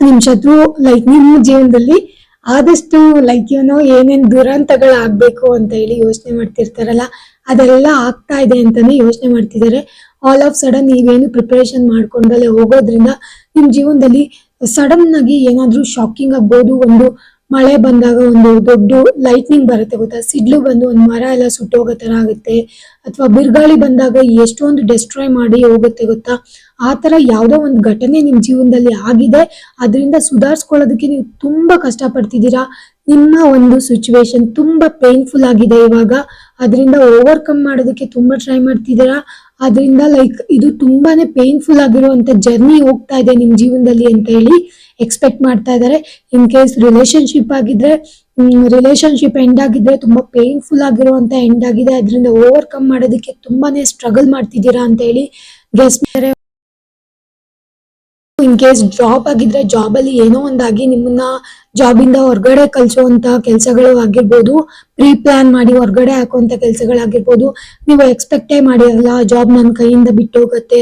ನಿಮ್ ಶತ್ರು ಲೈಕ್ ನಿಮ್ಮ ಜೀವನದಲ್ಲಿ ಆದಷ್ಟು ಲೈಕ್ ಏನೋ ಏನೇನ್ ದುರಂತಗಳಾಗಬೇಕು ಅಂತ ಹೇಳಿ ಯೋಚನೆ ಮಾಡ್ತಿರ್ತಾರಲ್ಲ ಅದೆಲ್ಲ ಆಗ್ತಾ ಇದೆ ಅಂತಾನೆ ಯೋಚನೆ ಮಾಡ್ತಿದ್ದಾರೆ. ಆಲ್ ಆಫ್ ಸಡನ್ ನೀವೇನು ಪ್ರಿಪರೇಷನ್ ಮಾಡ್ಕೊಂಡಲ್ಲೇ ಹೋಗೋದ್ರಿಂದ ನಿಮ್ ಜೀವನದಲ್ಲಿ ಸಡನ್ ಆಗಿ ಏನಾದ್ರೂ ಶಾಕಿಂಗ್ ಆಗ್ಬೋದು, ಒಂದು ಮಳೆ ಬಂದಾಗ ಒಂದು ದೊಡ್ಡ ಲೈಟ್ನಿಂಗ್ ಬರುತ್ತೆ ಗೊತ್ತಾ? ಸಿಡ್ಲು ಬಂದು ಒಂದು ಮರ ಎಲ್ಲ ಸುಟ್ಟೋಗೋ ತರ ಆಗುತ್ತೆ. ಅಥವಾ ಬಿರುಗಾಳಿ ಬಂದಾಗ ಎಷ್ಟೊಂದು ಡೆಸ್ಟ್ರಾಯ್ ಮಾಡಿ ಹೋಗುತ್ತೆ ಗೊತ್ತಾ? ಆ ತರ ಯಾವ್ದೋ ಒಂದು ಘಟನೆ ನಿಮ್ ಜೀವನದಲ್ಲಿ ಆಗಿದೆ. ಅದರಿಂದ ಸುಧಾರಿಸ್ಕೊಳ್ಳೋದಕ್ಕೆ ನೀವು ತುಂಬಾ ಕಷ್ಟ ಪಡ್ತಿದ್ದೀರಾ ನಿಮ್ಮ ಒಂದು ಸಿಚುವೇಶನ್ ತುಂಬಾ ಪೇನ್ಫುಲ್ ಆಗಿದೆ ಇವಾಗ. ಅದರಿಂದ ಓವರ್ಕಮ್ ಮಾಡೋದಕ್ಕೆ ತುಂಬಾ ಟ್ರೈ ಮಾಡ್ತಿದ್ದೀರಾ? ಅದರಿಂದ ಲೈಕ್ ಇದು ತುಂಬಾನೇ ಪೇನ್ಫುಲ್ ಆಗಿರುವಂತ ಜರ್ನಿ ಹೋಗ್ತಾ ಇದೆ ನಿಮ್ ಜೀವನದಲ್ಲಿ ಅಂತ ಹೇಳಿ ಎಕ್ಸ್ಪೆಕ್ಟ್ ಮಾಡ್ತಾ ಇದ್ದಾರೆ. ಇನ್ ಕೇಸ್ ರಿಲೇಶನ್ಶಿಪ್ ಆಗಿದ್ರೆ ರಿಲೇಶನ್ಶಿಪ್ ಎಂಡ್ ಆಗಿದ್ರೆ ತುಂಬಾ ಪೇನ್ಫುಲ್ ಆಗಿರುವಂತ ಎಂಡ್ ಆಗಿದೆ. ಅದರಿಂದ ಓವರ್ಕಮ್ ಮಾಡೋದಕ್ಕೆ ತುಂಬಾನೇ ಸ್ಟ್ರಗಲ್ ಮಾಡ್ತಿದ್ದೀರಾ ಅಂತ ಹೇಳಿ ಗೆಸ್ಟ್ ಮಾಡ್ತಾರೆ ಇನ್ ಕೇಸ್ ಜಾಬ್ ಆಗಿದ್ರೆ ಜಾಬ್ ಅಲ್ಲಿ ಏನೋ ಒಂದಾಗಿ ನಿಮ್ಮನ್ನ ಜಾಬ್ ಇಂದ ಹೊರಗಡೆ ಕಲ್ಸುವಂತ ಕೆಲಸಗಳು ಆಗಿರ್ಬೋದು ಪ್ರೀ ಪ್ಲಾನ್ ಮಾಡಿ ಹೊರಗಡೆ ಹಾಕುವಂತ ಕೆಲಸಗಳಾಗಿರ್ಬೋದು, ನೀವು ಎಕ್ಸ್ಪೆಕ್ಟೇ ಮಾಡಿರಲ್ಲ ಜಾಬ್ ನನ್ನ ಕೈಯಿಂದ ಬಿಟ್ಟು ಹೋಗುತ್ತೆ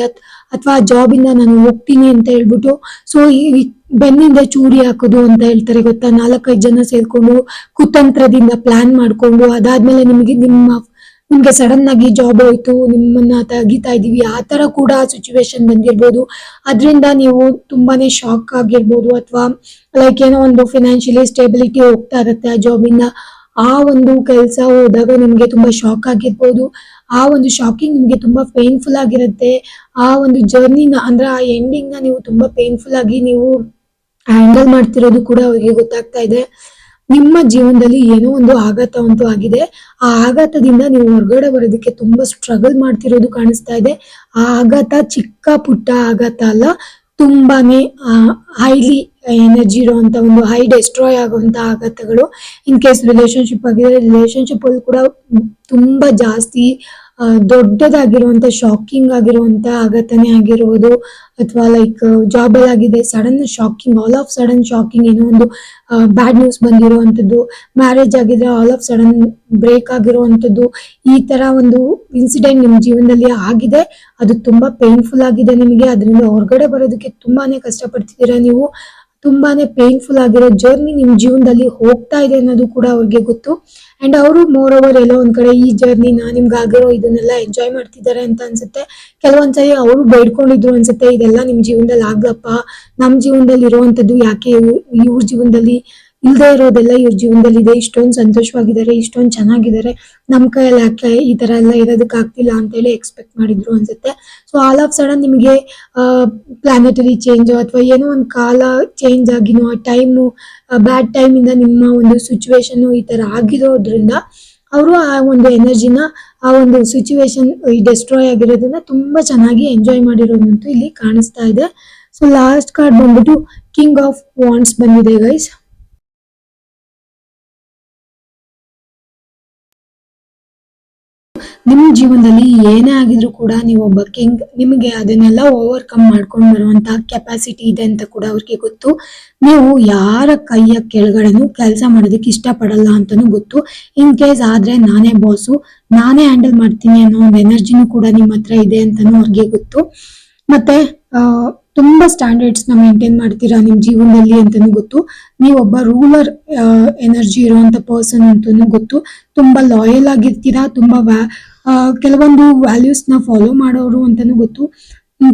ಅಥವಾ ಜಾಬ್ ಇಂದ ನಾನು ಹೋಗ್ತೀನಿ ಅಂತ ಹೇಳ್ಬಿಟ್ಟು ಸೊ ಈ ಬೆನ್ನಿಂದ ಚೂರಿ ಹಾಕೋದು ಅಂತ ಹೇಳ್ತಾರೆ ಗೊತ್ತಾ? ನಾಲ್ಕೈದು ಜನ ಸೇರ್ಕೊಂಡು ಕುತಂತ್ರದಿಂದ ಪ್ಲಾನ್ ಮಾಡ್ಕೊಂಡು ಅದಾದ್ಮೇಲೆ ನಿಮಗೆ ನಿಮ್ಮ ನಿಮ್ಗೆ ಸಡನ್ ಆಗಿ ಜಾಬ್ ಹೋಯ್ತು, ನಿಮ್ಮನ್ನ ತಗಿತಾ ಇದೀವಿ ಆ ತರ ಕೂಡ ಸಿಚುವೇಶನ್ ಬಂದಿರ್ಬೋದು. ಅದರಿಂದ ನೀವು ತುಂಬಾನೇ ಶಾಕ್ ಆಗಿರ್ಬೋದು ಅಥವಾ ಲೈಕ್ ಏನೋ ಒಂದು ಫಿನಾನ್ಷಿಯಲಿ ಸ್ಟೇಬಿಲಿಟಿ ಹೋಗ್ತಾ ಇರುತ್ತೆ ಆ ಜಾಬ್ ಇಂದ. ಆ ಒಂದು ಕೆಲಸ ಹೋದಾಗ ನಿಮ್ಗೆ ತುಂಬಾ ಶಾಕ್ ಆಗಿರ್ಬೋದು. ಆ ಒಂದು ಶಾಕಿಂಗ್ ನಿಮ್ಗೆ ತುಂಬಾ ಪೇನ್ಫುಲ್ ಆಗಿರುತ್ತೆ. ಆ ಒಂದು ಜರ್ನಿನ ಅಂದ್ರೆ ಆ ಎಂಡಿಂಗ್ನ ನೀವು ತುಂಬಾ ಪೇನ್ಫುಲ್ ಆಗಿ ನೀವು ಹ್ಯಾಂಡಲ್ ಮಾಡ್ತಿರೋದು ಕೂಡ ಅವ್ರಿಗೆ ಗೊತ್ತಾಗ್ತಾ ಇದೆ. ನಿಮ್ಮ ಜೀವನದಲ್ಲಿ ಏನೋ ಒಂದು ಆಘಾತ ಅಂತೂ ಆಗಿದೆ. ಆ ಆಘಾತದಿಂದ ನೀವು ಹೊರಗಡೆ ಬರೋದಕ್ಕೆ ತುಂಬಾ ಸ್ಟ್ರಗಲ್ ಮಾಡ್ತಿರೋದು ಕಾಣಿಸ್ತಾ ಇದೆ. ಆ ಆಘಾತ ಚಿಕ್ಕ ಪುಟ್ಟ ಆಘಾತ ಅಲ್ಲ, ತುಂಬಾನೇ ಹೈಲಿ ಎನರ್ಜಿ ಇರುವಂತ ಒಂದು ಹೈ ಡೆಸ್ಟ್ರಾಯ್ ಆಗುವಂತ ಆಘಾತಗಳು. ಇನ್ ಕೇಸ್ ರಿಲೇಶನ್ಶಿಪ್ ಆಗಿದೆ ರಿಲೇಶನ್ಶಿಪ್ ಅಲ್ಲಿ ಕೂಡ ತುಂಬಾ ಜಾಸ್ತಿ ದೊಡ್ಡದಾಗಿರುವಂತ ಶಾಕಿಂಗ್ ಆಗಿರುವಂತ ಆಘಾತನೇ ಆಗಿರುವುದು ಅಥವಾ ಲೈಕ್ ಜಾಬ್ ಆಗಿದೆ sudden shocking all of sudden shocking ಏನೋ ಒಂದು ಬ್ಯಾಡ್ ನ್ಯೂಸ್ ಬಂದಿರುವಂತದ್ದು ಮ್ಯಾರೇಜ್ ಆಗಿದ್ರೆ ಆಲ್ ಆಫ್ ಸಡನ್ ಬ್ರೇಕ್ ಆಗಿರುವಂತದ್ದು ಈ ತರ ಒಂದು ಇನ್ಸಿಡೆಂಟ್ ನಿಮ್ ಜೀವನದಲ್ಲಿ ಆಗಿದೆ, ಅದು ತುಂಬಾ ಪೇನ್ಫುಲ್ ಆಗಿದೆ ನಿಮಗೆ, ಅದರಿಂದ ಹೊರಗಡೆ ಬರೋದಕ್ಕೆ ತುಂಬಾನೇ ಕಷ್ಟಪಡ್ತಿದ್ದೀರಾ ನೀವು, ತುಂಬಾನೇ ಪೇನ್ಫುಲ್ ಆಗಿರೋ ಜರ್ನಿ ನಿಮ್ ಜೀವನದಲ್ಲಿ ಹೋಗ್ತಾ ಇದೆ ಅನ್ನೋದು ಕೂಡ ಅವ್ರಿಗೆ ಗೊತ್ತು. ಅಂಡ್ ಅವರು ಮೋರ್ ಓವರ್ ಎಲ್ಲೋ ಒಂದ್ ಕಡೆ ಈ ಜರ್ನಿ ನಾ ನಿಮ್ಗಾಗಿರೋ ಇದನ್ನೆಲ್ಲ ಎಂಜಾಯ್ ಮಾಡ್ತಿದ್ದಾರೆ ಅಂತ ಅನ್ಸುತ್ತೆ. ಕೆಲವೊಂದ್ಸರಿ ಅವರು ಬೇಡ್ಕೊಂಡಿದ್ರು ಅನ್ಸುತ್ತೆ, ಇದೆಲ್ಲ ನಿಮ್ ಜೀವನದಲ್ಲಿ ಆಗ್ಲಪ್ಪ. ನಮ್ ಜೀವನದಲ್ಲಿ ಇರುವಂತದ್ದು ಯಾಕೆ ಇವ್ರ ಜೀವನದಲ್ಲಿ ಇಲ್ದೇ ಇರೋದೆಲ್ಲ ಇವ್ರ ಜೀವನದಲ್ಲಿ ಇದೆ. ಇಷ್ಟೊಂದು ಸಂತೋಷವಾಗಿದ್ದಾರೆ, ಇಷ್ಟೊಂದು ಚೆನ್ನಾಗಿದ್ದಾರೆ. ನಮ್ ಕೈಯಲ್ಲಿ ಯಾಕೆ ಈ ತರ ಎಲ್ಲ ಇರೋದಕ್ಕೆ ಆಗ್ತಿಲ್ಲ ಅಂತ ಹೇಳಿ ಎಕ್ಸ್ಪೆಕ್ಟ್ ಮಾಡಿದ್ರು ಅನ್ಸುತ್ತೆ. ಸೊ ಆಲ್ ಆಫ್ ಸಡನ್ ನಿಮಗೆ ಪ್ಲಾನೆಟರಿ ಚೇಂಜ್ ಅಥವಾ ಏನೋ ಒಂದು ಕಾಲ ಚೇಂಜ್ ಆಗಿನೋ, ಆ ಟೈಮು ಬ್ಯಾಡ್ ಟೈಮ್ ಇಂದ ನಿಮ್ಮ ಒಂದು ಸಿಚುವೇಶನ್ ಈ ತರ ಆಗಿರೋದ್ರಿಂದ ಅವರು ಆ ಒಂದು ಎನರ್ಜಿನ ಆ ಒಂದು ಸಿಚುವೇಶನ್ ಡೆಸ್ಟ್ರಾಯ್ ಆಗಿರೋದನ್ನ ತುಂಬಾ ಚೆನ್ನಾಗಿ ಎಂಜಾಯ್ ಮಾಡಿರೋದಂತೂ ಇಲ್ಲಿ ಕಾಣಿಸ್ತಾ ಇದೆ. ಸೊ ಲಾಸ್ಟ್ ಕಾರ್ಡ್ ಬಂದ್ಬಿಟ್ಟು ಕಿಂಗ್ ಆಫ್ ವಾಂಡ್ಸ್ ಬಂದಿದೆ ಗೈಸ್ ನಿಮ್ ಜೀವನದಲ್ಲಿ ಏನೇ ಆಗಿದ್ರು ಕೂಡ ನೀವು ಒಬ್ಬ ಕಿಂಗ್ ನಿಮಗೆ ಅದನ್ನೆಲ್ಲ ಓವರ್ಕಮ್ ಮಾಡ್ಕೊಂಡು ಬರುವಂತ ಕೆಪಾಸಿಟಿ ಇದೆ ಅಂತ ಕೂಡ ಅವ್ರಿಗೆ ಗೊತ್ತು. ನೀವು ಯಾರ ಕೈಯ ಕೆಳಗಡೆನೂ ಕೆಲಸ ಮಾಡೋದಕ್ಕೆ ಇಷ್ಟಪಡಲ್ಲ ಅಂತಾನೂ ಗೊತ್ತು. ಇನ್ ಕೇಸ್ ಆದ್ರೆ ನಾನೇ ಬಾಸು ನಾನೇ ಹ್ಯಾಂಡಲ್ ಮಾಡ್ತೀನಿ ಅನ್ನೋ ಒಂದು ಎನರ್ಜಿನೂ ಕೂಡ ನಿಮ್ಮ ಹತ್ರ ಇದೆ ಅಂತಾನೂ ಅವ್ರಿಗೆ ಗೊತ್ತು. ಮತ್ತೆ ಆ, ತುಂಬಾ ಸ್ಟ್ಯಾಂಡರ್ಡ್ಸ್ನ ಮೇಂಟೈನ್ ಮಾಡ್ತೀರಾ ನಿಮ್ ಜೀವನದಲ್ಲಿ ಅಂತಾನೂ ಗೊತ್ತು. ನೀವೊಬ್ಬ ರೂಲರ್ ಎನರ್ಜಿ ಇರುವಂತ ಪರ್ಸನ್ ಅಂತಾನೂ ಗೊತ್ತು. ತುಂಬಾ ಲಾಯಲ್ ಆಗಿರ್ತೀರಾ, ತುಂಬಾ ವ್ಯಾ- ಕೆಲವೊಂದು ವ್ಯಾಲ್ಯೂಸ್ನ ಫಾಲೋ ಮಾಡೋರು ಅಂತಾನೂ ಗೊತ್ತು.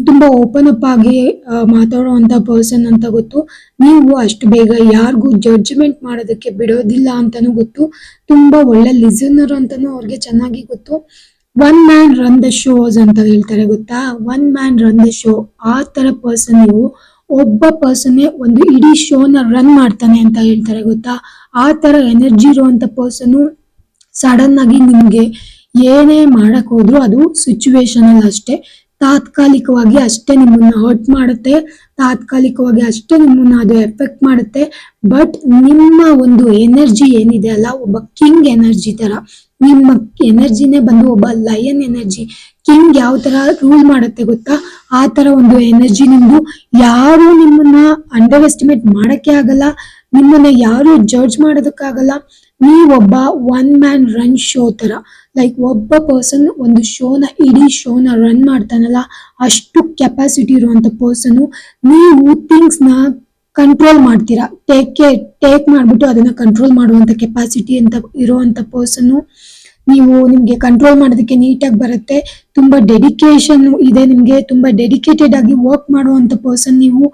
ತುಂಬಾ ಓಪನ್ ಅಪ್ ಆಗಿ ಮಾತಾಡುವಂಥ ಪರ್ಸನ್ ಅಂತ ಗೊತ್ತು. ನೀವು ಅಷ್ಟು ಬೇಗ ಯಾರಿಗೂ ಜಡ್ಜ್ಮೆಂಟ್ ಮಾಡೋದಕ್ಕೆ ಬಿಡೋದಿಲ್ಲ ಅಂತಾನೂ ಗೊತ್ತು. ತುಂಬಾ ಒಳ್ಳೆ ಲಿಸನರ್ ಅಂತಾನೂ ಅವ್ರಿಗೆ ಚೆನ್ನಾಗಿ ಗೊತ್ತು. One man run the shows ಅಂತ ಹೇಳ್ತಾರೆ ಗೊತ್ತಾ? One man run the show ಆ ತರ ಪರ್ಸನ್ ನೀವು ಒಬ್ಬ ಪರ್ಸನ್ನೇ ಒಂದು ಇಡೀ ಶೋನ ರನ್ ಮಾಡ್ತಾನೆ ಅಂತ ಹೇಳ್ತಾರೆ ಗೊತ್ತಾ? ಆ ತರ ಎನರ್ಜಿ ಇರುವಂತ ಪರ್ಸನ್ ಸಡನ್ ಆಗಿ ನಿಮ್ಗೆ ಏನೇ ಮಾಡಕ್ ಹೋದ್ರು ಅದು ಸಿಚುವೇಶನ್ ಅಲ್ಲಿ ಅಷ್ಟೇ. ತಾತ್ಕಾಲಿಕವಾಗಿ ಅಷ್ಟೇ ನಿಮ್ಮನ್ನ ಹರ್ಟ್ ಮಾಡುತ್ತೆ, ತಾತ್ಕಾಲಿಕವಾಗಿ ಅಷ್ಟೇ ನಿಮ್ಮನ್ನ ಅದು ಎಫೆಕ್ಟ್ ಮಾಡುತ್ತೆ ಬಟ್ ನಿಮ್ಮ ಒಂದು ಎನರ್ಜಿ ಏನಿದೆ ಅಲ್ಲ, ಒಬ್ಬ ಕಿಂಗ್ ಎನರ್ಜಿ ತರ, ನಿಮ್ಮ ಎನರ್ಜಿನೇ ಬಂದು ಒಬ್ಬ ಲಯನ್ ಎನರ್ಜಿ ಕಿಂಗ್ ಯಾವ ತರ ರೂಲ್ ಮಾಡುತ್ತೆ ಗೊತ್ತಾ? ಆ ತರ ಒಂದು ಎನರ್ಜಿ ನಿಮ್ದು. ಯಾರು ನಿಮ್ಮನ್ನ ಅಂಡರ್ ಎಸ್ಟಿಮೇಟ್ ಮಾಡಕ್ಕೆ ಆಗಲ್ಲ, ನಿಮ್ಮನ್ನ ಯಾರು ಜಡ್ಜ್ ಮಾಡೋದಕ್ಕಾಗಲ್ಲ. ನೀವೊಬ್ಬ ಒನ್ ಮ್ಯಾನ್ ರನ್ ಶೋ ತರ. ಲೈಕ್ ಒಬ್ಬ ಪರ್ಸನ್ ಒಂದು ಶೋನ ಇಡೀ ಶೋನ ರನ್ ಮಾಡ್ತಾನಲ್ಲ, ಅಷ್ಟು ಕೆಪಾಸಿಟಿ ಇರುವಂತ ಪರ್ಸನ್ ನೀವು ಥಿಂಗ್ಸ್ನ ಕಂಟ್ರೋಲ್ ಮಾಡ್ತೀರಾ. ಟೇಕ್ ಟೇಕ್ ಮಾಡ್ಬಿಟ್ಟು ಅದನ್ನ ಕಂಟ್ರೋಲ್ ಮಾಡುವಂತ ಕೆಪಾಸಿಟಿ ಅಂತ ಇರುವಂತ ಪರ್ಸನ್ ನೀವು ನಿಮ್ಗೆ ಕಂಟ್ರೋಲ್ ಮಾಡೋದಕ್ಕೆ ನೀಟಾಗಿ ಬರುತ್ತೆ. ತುಂಬಾ ಡೆಡಿಕೇಶನ್ ಇದೆ ನಿಮ್ಗೆ. ತುಂಬಾ ಡೆಡಿಕೇಟೆಡ್ ಆಗಿ ವರ್ಕ್ ಮಾಡುವಂತ ಪರ್ಸನ್ ನೀವು.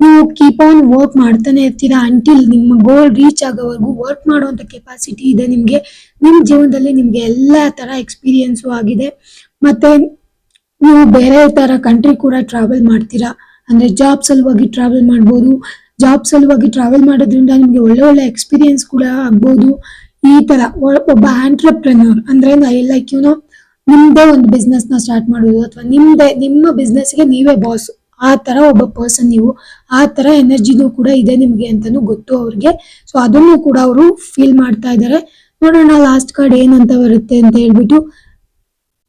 ನೀವು ಕೀಪ್ ಆನ್ ವರ್ಕ್ ಮಾಡ್ತಾನೆ ಇರ್ತೀರಾ ಅಂಟಿಲ್ ನಿಮ್ಮ ಗೋಲ್ ರೀಚ್ ಆಗೋವರೆಗೂ ವರ್ಕ್ ಮಾಡುವಂತ ಕೆಪಾಸಿಟಿ ಇದೆ ನಿಮ್ಗೆ. ನಿಮ್ಮ ಜೀವನದಲ್ಲಿ ನಿಮ್ಗೆ ಎಲ್ಲಾ ತರ ಎಕ್ಸ್ಪೀರಿಯನ್ಸು ಆಗಿದೆ. ಮತ್ತೆ ನೀವು ಬೇರೆ ತರ ಕಂಟ್ರಿ ಕೂಡ ಟ್ರಾವೆಲ್ ಮಾಡ್ತೀರಾ. ಅಂದ್ರೆ ಜಾಬ್ ಸಲುವಾಗಿ ಟ್ರಾವೆಲ್ ಮಾಡ್ಬೋದು. ಜಾಬ್ ಸಲುವಾಗಿ ಟ್ರಾವೆಲ್ ಮಾಡೋದ್ರಿಂದ ನಿಮ್ಗೆ ಒಳ್ಳೆ ಒಳ್ಳೆ ಎಕ್ಸ್ಪೀರಿಯನ್ಸ್ ಕೂಡ ಆಗ್ಬೋದು. ಈ ತರ ಒಬ್ಬ ಆಂಟ್ರಪ್ರೆನರ್ ಅಂದ್ರೆ ಲೈಕ್ ಯುನೋ ನಿಮ್ದೇ ಒಂದು ಬಿಸ್ನೆಸ್ನ ಸ್ಟಾರ್ಟ್ ಮಾಡೋದು ಅಥವಾ ನಿಮ್ದೇ, ನಿಮ್ಮ business ಗೆ ನೀವೇ ಬಾಸ್ ಆ ತರ ಒಬ್ಬ ಪರ್ಸನ್ ನೀವು, ಆ ತರ ಎನರ್ಜಿನು ಕೂಡ ಇದೆ ನಿಮ್ಗೆ ಅಂತಾನು ಗೊತ್ತು ಅವ್ರಿಗೆ. ಸೊ ಅದನ್ನು ಕೂಡ ಅವರು ಫೀಲ್ ಮಾಡ್ತಾ ಇದ್ದಾರೆ ನೋಡೋಣ ಲಾಸ್ಟ್ ಕಾರ್ಡ್ ಏನಂತ ಬರುತ್ತೆ ಅಂತ ಹೇಳ್ಬಿಟ್ಟು.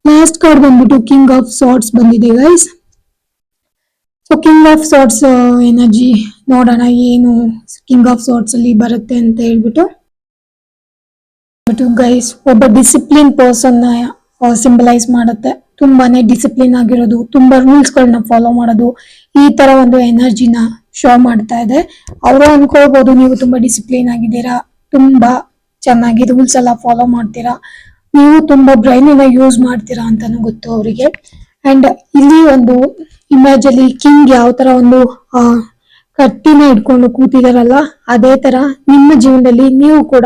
ಲಾಸ್ಟ್ ಕಾರ್ಡ್ ಬಂದ್ಬಿಟ್ಟು ಕಿಂಗ್ ಆಫ್ ಸಾರ್ಟ್ಸ್ ಬಂದಿದೆ guys so king of swords energy ನೋಡೋಣ, ಏನು ಕಿಂಗ್ ಆಫ್ ಸಾರ್ಟ್ಸ್ ಅಲ್ಲಿ ಬರುತ್ತೆ ಅಂತ ಹೇಳ್ಬಿಟ್ಟು. ಬಟ್ ಗೈಸ್ ಒಬ್ಬ ಡಿಸಿಪ್ಲಿನ್ ಪರ್ಸನ್ ಸಿಂಬಲೈಸ್ ಮಾಡುತ್ತೆ. ತುಂಬಾನೇ ಡಿಸಿಪ್ಲಿನ್ ಆಗಿರೋದು, ತುಂಬಾ ರೂಲ್ಸ್ ಗಳನ್ನ ಫಾಲೋ ಮಾಡೋದು, ಈ ತರ ಒಂದು ಎನರ್ಜಿನ ಶೋ ಮಾಡ್ತಾ ಇದೆ. ಅವರು ಅನ್ಕೊಳ್ಬಹುದು ನೀವು ತುಂಬಾ ಡಿಸಿಪ್ಲಿನ್ ಆಗಿದ್ದೀರಾ, ತುಂಬಾ ಚೆನ್ನಾಗಿ ರೂಲ್ಸ್ ಎಲ್ಲ ಫಾಲೋ ಮಾಡ್ತೀರಾ, ನೀವು ತುಂಬಾ ಬ್ರೈನ್ ಅನ್ನ ಯೂಸ್ ಮಾಡ್ತೀರಾ ಅಂತಾನು ಗೊತ್ತು ಅವರಿಗೆ. ಅಂಡ್ ಇಲ್ಲಿ ಒಂದು ಇಮೇಜ್ ಅಲ್ಲಿ ಕಿಂಗ್ ಯಾವ ತರ ಒಂದು ಕಟ್ಟಿನ ಇಟ್ಕೊಂಡು ಕೂತಿದಾರಲ್ಲ, ಅದೇ ತರ ನಿಮ್ಮ ಜೀವನದಲ್ಲಿ ನೀವು ಕೂಡ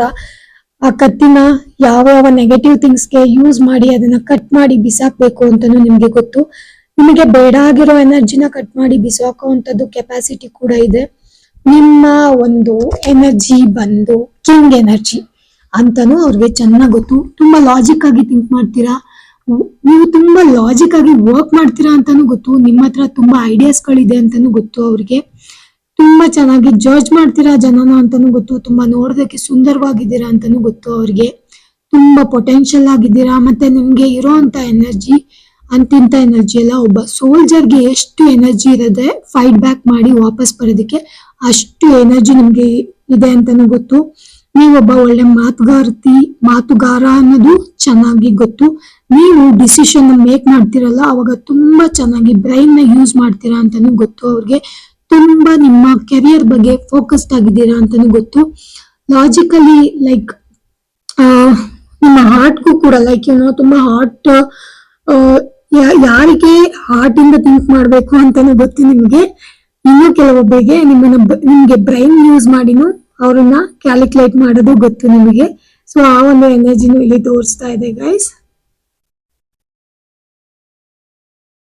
ಆ ಕತ್ತಿನ ಯಾವ ಯಾವ ನೆಗೆಟಿವ್ ಥಿಂಗ್ಸ್ಗೆ ಯೂಸ್ ಮಾಡಿ ಅದನ್ನ ಕಟ್ ಮಾಡಿ ಬಿಸಾಕ್ಬೇಕು ಅಂತಾನು ನಿಮ್ಗೆ ಗೊತ್ತು. ನಿಮಗೆ ಬೇಡ ಆಗಿರೋ ಎನರ್ಜಿನ ಕಟ್ ಮಾಡಿ ಬಿಸಾಕೋ ಅಂತದ್ದು ಕೆಪಾಸಿಟಿ ಕೂಡ ಇದೆ. ನಿಮ್ಮ ಒಂದು ಎನರ್ಜಿ ಬಂದು ಕಿಂಗ್ ಎನರ್ಜಿ ಅಂತಾನು ಅವ್ರಿಗೆ ಚೆನ್ನಾಗ್ ಗೊತ್ತು. ತುಂಬಾ ಲಾಜಿಕ್ ಆಗಿ ಥಿಂಕ್ ಮಾಡ್ತೀರಾ? ನೀವು ತುಂಬಾ ಲಾಜಿಕ್ ಆಗಿ ವರ್ಕ್ ಮಾಡ್ತೀರಾ ಅಂತಾನು ಗೊತ್ತು. ನಿಮ್ಮ ಹತ್ರ ತುಂಬಾ ಐಡಿಯಾಸ್ ಗಳಿದೆ ಅಂತಾನು ಗೊತ್ತು ಅವ್ರಿಗೆ. ತುಂಬಾ ಚೆನ್ನಾಗಿ ಜಡ್ಜ್ ಮಾಡ್ತೀರಾ ಜನನ ಅಂತಾನು ಗೊತ್ತು, ತುಂಬಾ ನೋಡೋದಕ್ಕೆ ಸುಂದರವಾಗಿದ್ದೀರಾ ಅಂತಾನು ಗೊತ್ತು ಅವ್ರಿಗೆ. ತುಂಬಾ ಪೊಟೆನ್ಷಿಯಲ್ ಆಗಿದ್ದೀರಾ, ಮತ್ತೆ ನಿಮ್ಗೆ ಇರೋಂತ ಎನರ್ಜಿ ಅಂತಿಂತ ಎನರ್ಜಿ ಎಲ್ಲ ಒಬ್ಬ ಸೋಲ್ಜರ್ಗೆ ಎಷ್ಟು ಎನರ್ಜಿ ಇರದೆ ಫೈಟ್ ಬ್ಯಾಕ್ ಮಾಡಿ ವಾಪಸ್ ಬರೋದಕ್ಕೆ ಅಷ್ಟು ಎನರ್ಜಿ ನಿಮ್ಗೆ ಇದೆ ಅಂತಾನು ಗೊತ್ತು. ನೀವೊಬ್ಬ ಒಳ್ಳೆ ಮಾತುಗಾರ್ತಿ, ಮಾತುಗಾರ ಅನ್ನೋದು ಚೆನ್ನಾಗಿ ಗೊತ್ತು. ನೀವು ಡಿಸಿಷನ್ ಮೇಕ್ ಮಾಡ್ತಿರಲ್ಲ, ಅವಾಗ ತುಂಬಾ ಚೆನ್ನಾಗಿ ಬ್ರೈನ್ನ ಯೂಸ್ ಮಾಡ್ತೀರಾ ಅಂತಾನು ಗೊತ್ತು ಅವ್ರಿಗೆ. ತುಂಬಾ ನಿಮ್ಮ ಕೆರಿಯರ್ ಬಗ್ಗೆ ಫೋಕಸ್ಡ್ ಆಗಿದ್ದೀರಾ ಅಂತಾನು ಗೊತ್ತು. ಲಾಜಿಕಲಿ ಲೈಕ್ ನಿಮ್ಮ ಹಾರ್ಟ್ಗೂ ಕೂಡ ಲೈಕ್ ಏನೋ ತುಂಬಾ ಹಾರ್ಟ್ ಯಾರಿಗೆ ಹಾರ್ಟ್ ಇಂದ ಥಿಂಕ್ ಮಾಡ್ಬೇಕು ಅಂತಾನು ಗೊತ್ತು ನಿಮ್ಗೆ. ಇನ್ನು ಕೆಲವೊಬ್ಬರಿಗೆ ನಿಮ್ಮನ್ನ ನಿಮ್ಗೆ ಬ್ರೈನ್ ಯೂಸ್ ಮಾಡಿನೂ ಅವ್ರನ್ನ ಕ್ಯಾಲ್ಕುಲೇಟ್ ಮಾಡೋದು ಗೊತ್ತು ನಿಮಗೆ. ಸೊ ಆ ಒಂದು ಎನರ್ಜಿನೂ ಇಲ್ಲಿ ತೋರಿಸ್ತಾ ಇದೆ ಗೈಸ್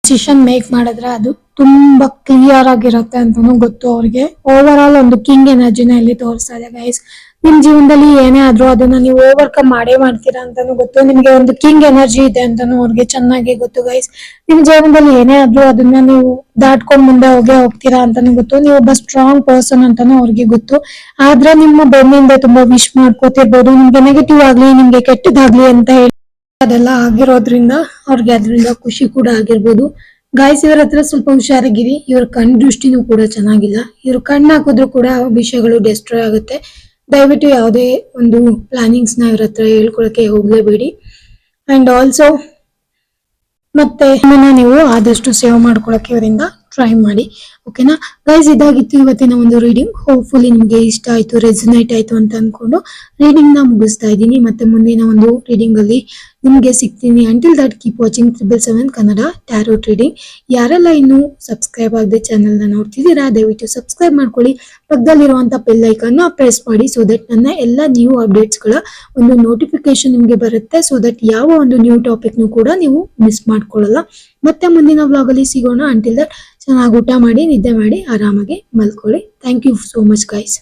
ಡಿಸಿಷನ್ ಮೇಕ್ ಮಾಡಿದ್ರೆ ಅದು? ತುಂಬಾ ಕ್ಲಿಯರ್ ಆಗಿರುತ್ತೆ ಅಂತಾನು ಗೊತ್ತು ಅವ್ರಿಗೆ. ಓವರ್ ಆಲ್ ಒಂದು ಕಿಂಗ್ ಎನರ್ಜಿನ ಇಲ್ಲಿ ತೋರಿಸ್ತಾ ಇದೆ ಗೈಸ್ ನಿಮ್ ಜೀವನದಲ್ಲಿ ಏನೇ ಆದ್ರೂ ಅದನ್ನ ನೀವು ಓವರ್ಕಮ್ ಮಾಡೇ ಮಾಡ್ತೀರಾ ಅಂತಾನು ಗೊತ್ತು. ನಿಮ್ಗೆ ಒಂದು ಕಿಂಗ್ ಎನರ್ಜಿ ಇದೆ ಅಂತಾನು ಅವ್ರಿಗೆ ಚೆನ್ನಾಗಿ ಗೊತ್ತು ಗೈಸ್ ನಿಮ್ ಜೀವನದಲ್ಲಿ ಏನೇ ಆದ್ರೂ ಅದನ್ನ ನೀವು ದಾಟ್ಕೊಂಡ್ ಮುಂದೆ ಹೋಗೇ ಹೋಗ್ತೀರಾ ಅಂತಾನು ಗೊತ್ತು. ನೀವು ಒಬ್ಬ ಸ್ಟ್ರಾಂಗ್ ಪರ್ಸನ್ ಅಂತಾನು ಅವ್ರಿಗೆ ಗೊತ್ತು. ಆದ್ರೆ ನಿಮ್ಮ ಬೆನ್ನಿಂದ ತುಂಬಾ ವಿಶ್ ಮಾಡ್ಕೋತಿರ್ಬೋದು. ನಿಮ್ಗೆ ನೆಗೆಟಿವ್ ಆಗ್ಲಿ, ನಿಮ್ಗೆ ಕೆಟ್ಟದಾಗ್ಲಿ ಅಂತ ಹೇಳಿ ಅದೆಲ್ಲ ಆಗಿರೋದ್ರಿಂದ ಅವ್ರಿಗೆ ಅದರಿಂದ ಖುಷಿ ಕೂಡ ಆಗಿರ್ಬೋದು. ಗಾಯ್ಸ್ ಇವ್ರ ಹತ್ರ ಸ್ವಲ್ಪ ಹುಷಾರಾಗಿರಿ. ಇವ್ರ ಕಣ್ಣು ದೃಷ್ಟಿನೂ ಕೂಡ ಚೆನ್ನಾಗಿಲ್ಲ. ಇವ್ರ ಕಣ್ಣು ಹಾಕಿದ್ರು ಕೂಡ ವಿಷಯಗಳು ಡೆಸ್ಟ್ರಾಯ್ ಆಗುತ್ತೆ. ದಯವಿಟ್ಟು ಯಾವುದೇ ಒಂದು ಪ್ಲಾನಿಂಗ್ಸ್ನ ಇವ್ರ ಹತ್ರ ಹೇಳ್ಕೊಳಕ್ಕೆ ಹೋಗಲೇಬೇಡಿ. ಅಂಡ್ ಆಲ್ಸೋ ಮತ್ತೆ ನೀವು ಆದಷ್ಟು ಸೇವ್ ಮಾಡ್ಕೊಳಕ್ಕೆ ಇವರಿಂದ ಟ್ರೈ ಮಾಡಿ. ಓಕೆನಾ? ಗೈಸ್ ಇದಾಗಿತ್ತು ಇವತ್ತಿನ ಒಂದು ರೀಡಿಂಗ್ ಹೋಪ್ಫುಲಿ ನಿಮ್ಗೆ ಇಷ್ಟ ಆಯ್ತು ರೆಸನೇಟ್ ಆಯ್ತು ಅಂತ ಅನ್ಕೊಂಡು ರೀಡಿಂಗ್ನ ಮುಗಿಸ್ತಾ ಇದ್ದೀನಿ. ಮತ್ತೆ ಮುಂದಿನ ಒಂದು ರೀಡಿಂಗ್ ಅಲ್ಲಿ ನಿಮ್ಗೆ ಸಿಗ್ತೀನಿ. Until that keep watching triple seven Kannada tarot reading ಯಾರೆಲ್ಲ ಇನ್ನು ಸಬ್ಸ್ಕ್ರೈಬ್ ಆಗದೆ ಚಾನೆಲ್ನ ನೋಡ್ತಿದ್ದೀರಾ, ದಯವಿಟ್ಟು ಸಬ್ಸ್ಕ್ರೈಬ್ ಮಾಡ್ಕೊಳ್ಳಿ. ಪಕ್ಕದಲ್ಲಿರುವಂತ ಬೆಲ್ ಐಕನ್ನ ಪ್ರೆಸ್ ಮಾಡಿ ಸೊ ದಟ್ ನನ್ನ ಎಲ್ಲ ನ್ಯೂ ಅಪ್ಡೇಟ್ಸ್ಗಳ ಒಂದು ನೋಟಿಫಿಕೇಶನ್ ನಿಮ್ಗೆ ಬರುತ್ತೆ. ಸೊ ದಟ್ ಯಾವ ಒಂದು ನ್ಯೂ ಟಾಪಿಕ್ ಕೂಡ ನೀವು ಮಿಸ್ ಮಾಡ್ಕೊಳ್ಳಲ್ಲ. ಮತ್ತೆ ಮುಂದಿನ ವ್ಲಾಗ್ ಅಲ್ಲಿ ಸಿಗೋಣ. ಅಂಟಿಲ್ ದಟ್ ಚೆನ್ನಾಗಿ ಊಟ ಮಾಡಿ ನಿದ್ದೆ ಮಾಡಿ ಆರಾಮಾಗಿ ಮಲ್ಕೊಳ್ಳಿ. Thank you so much guys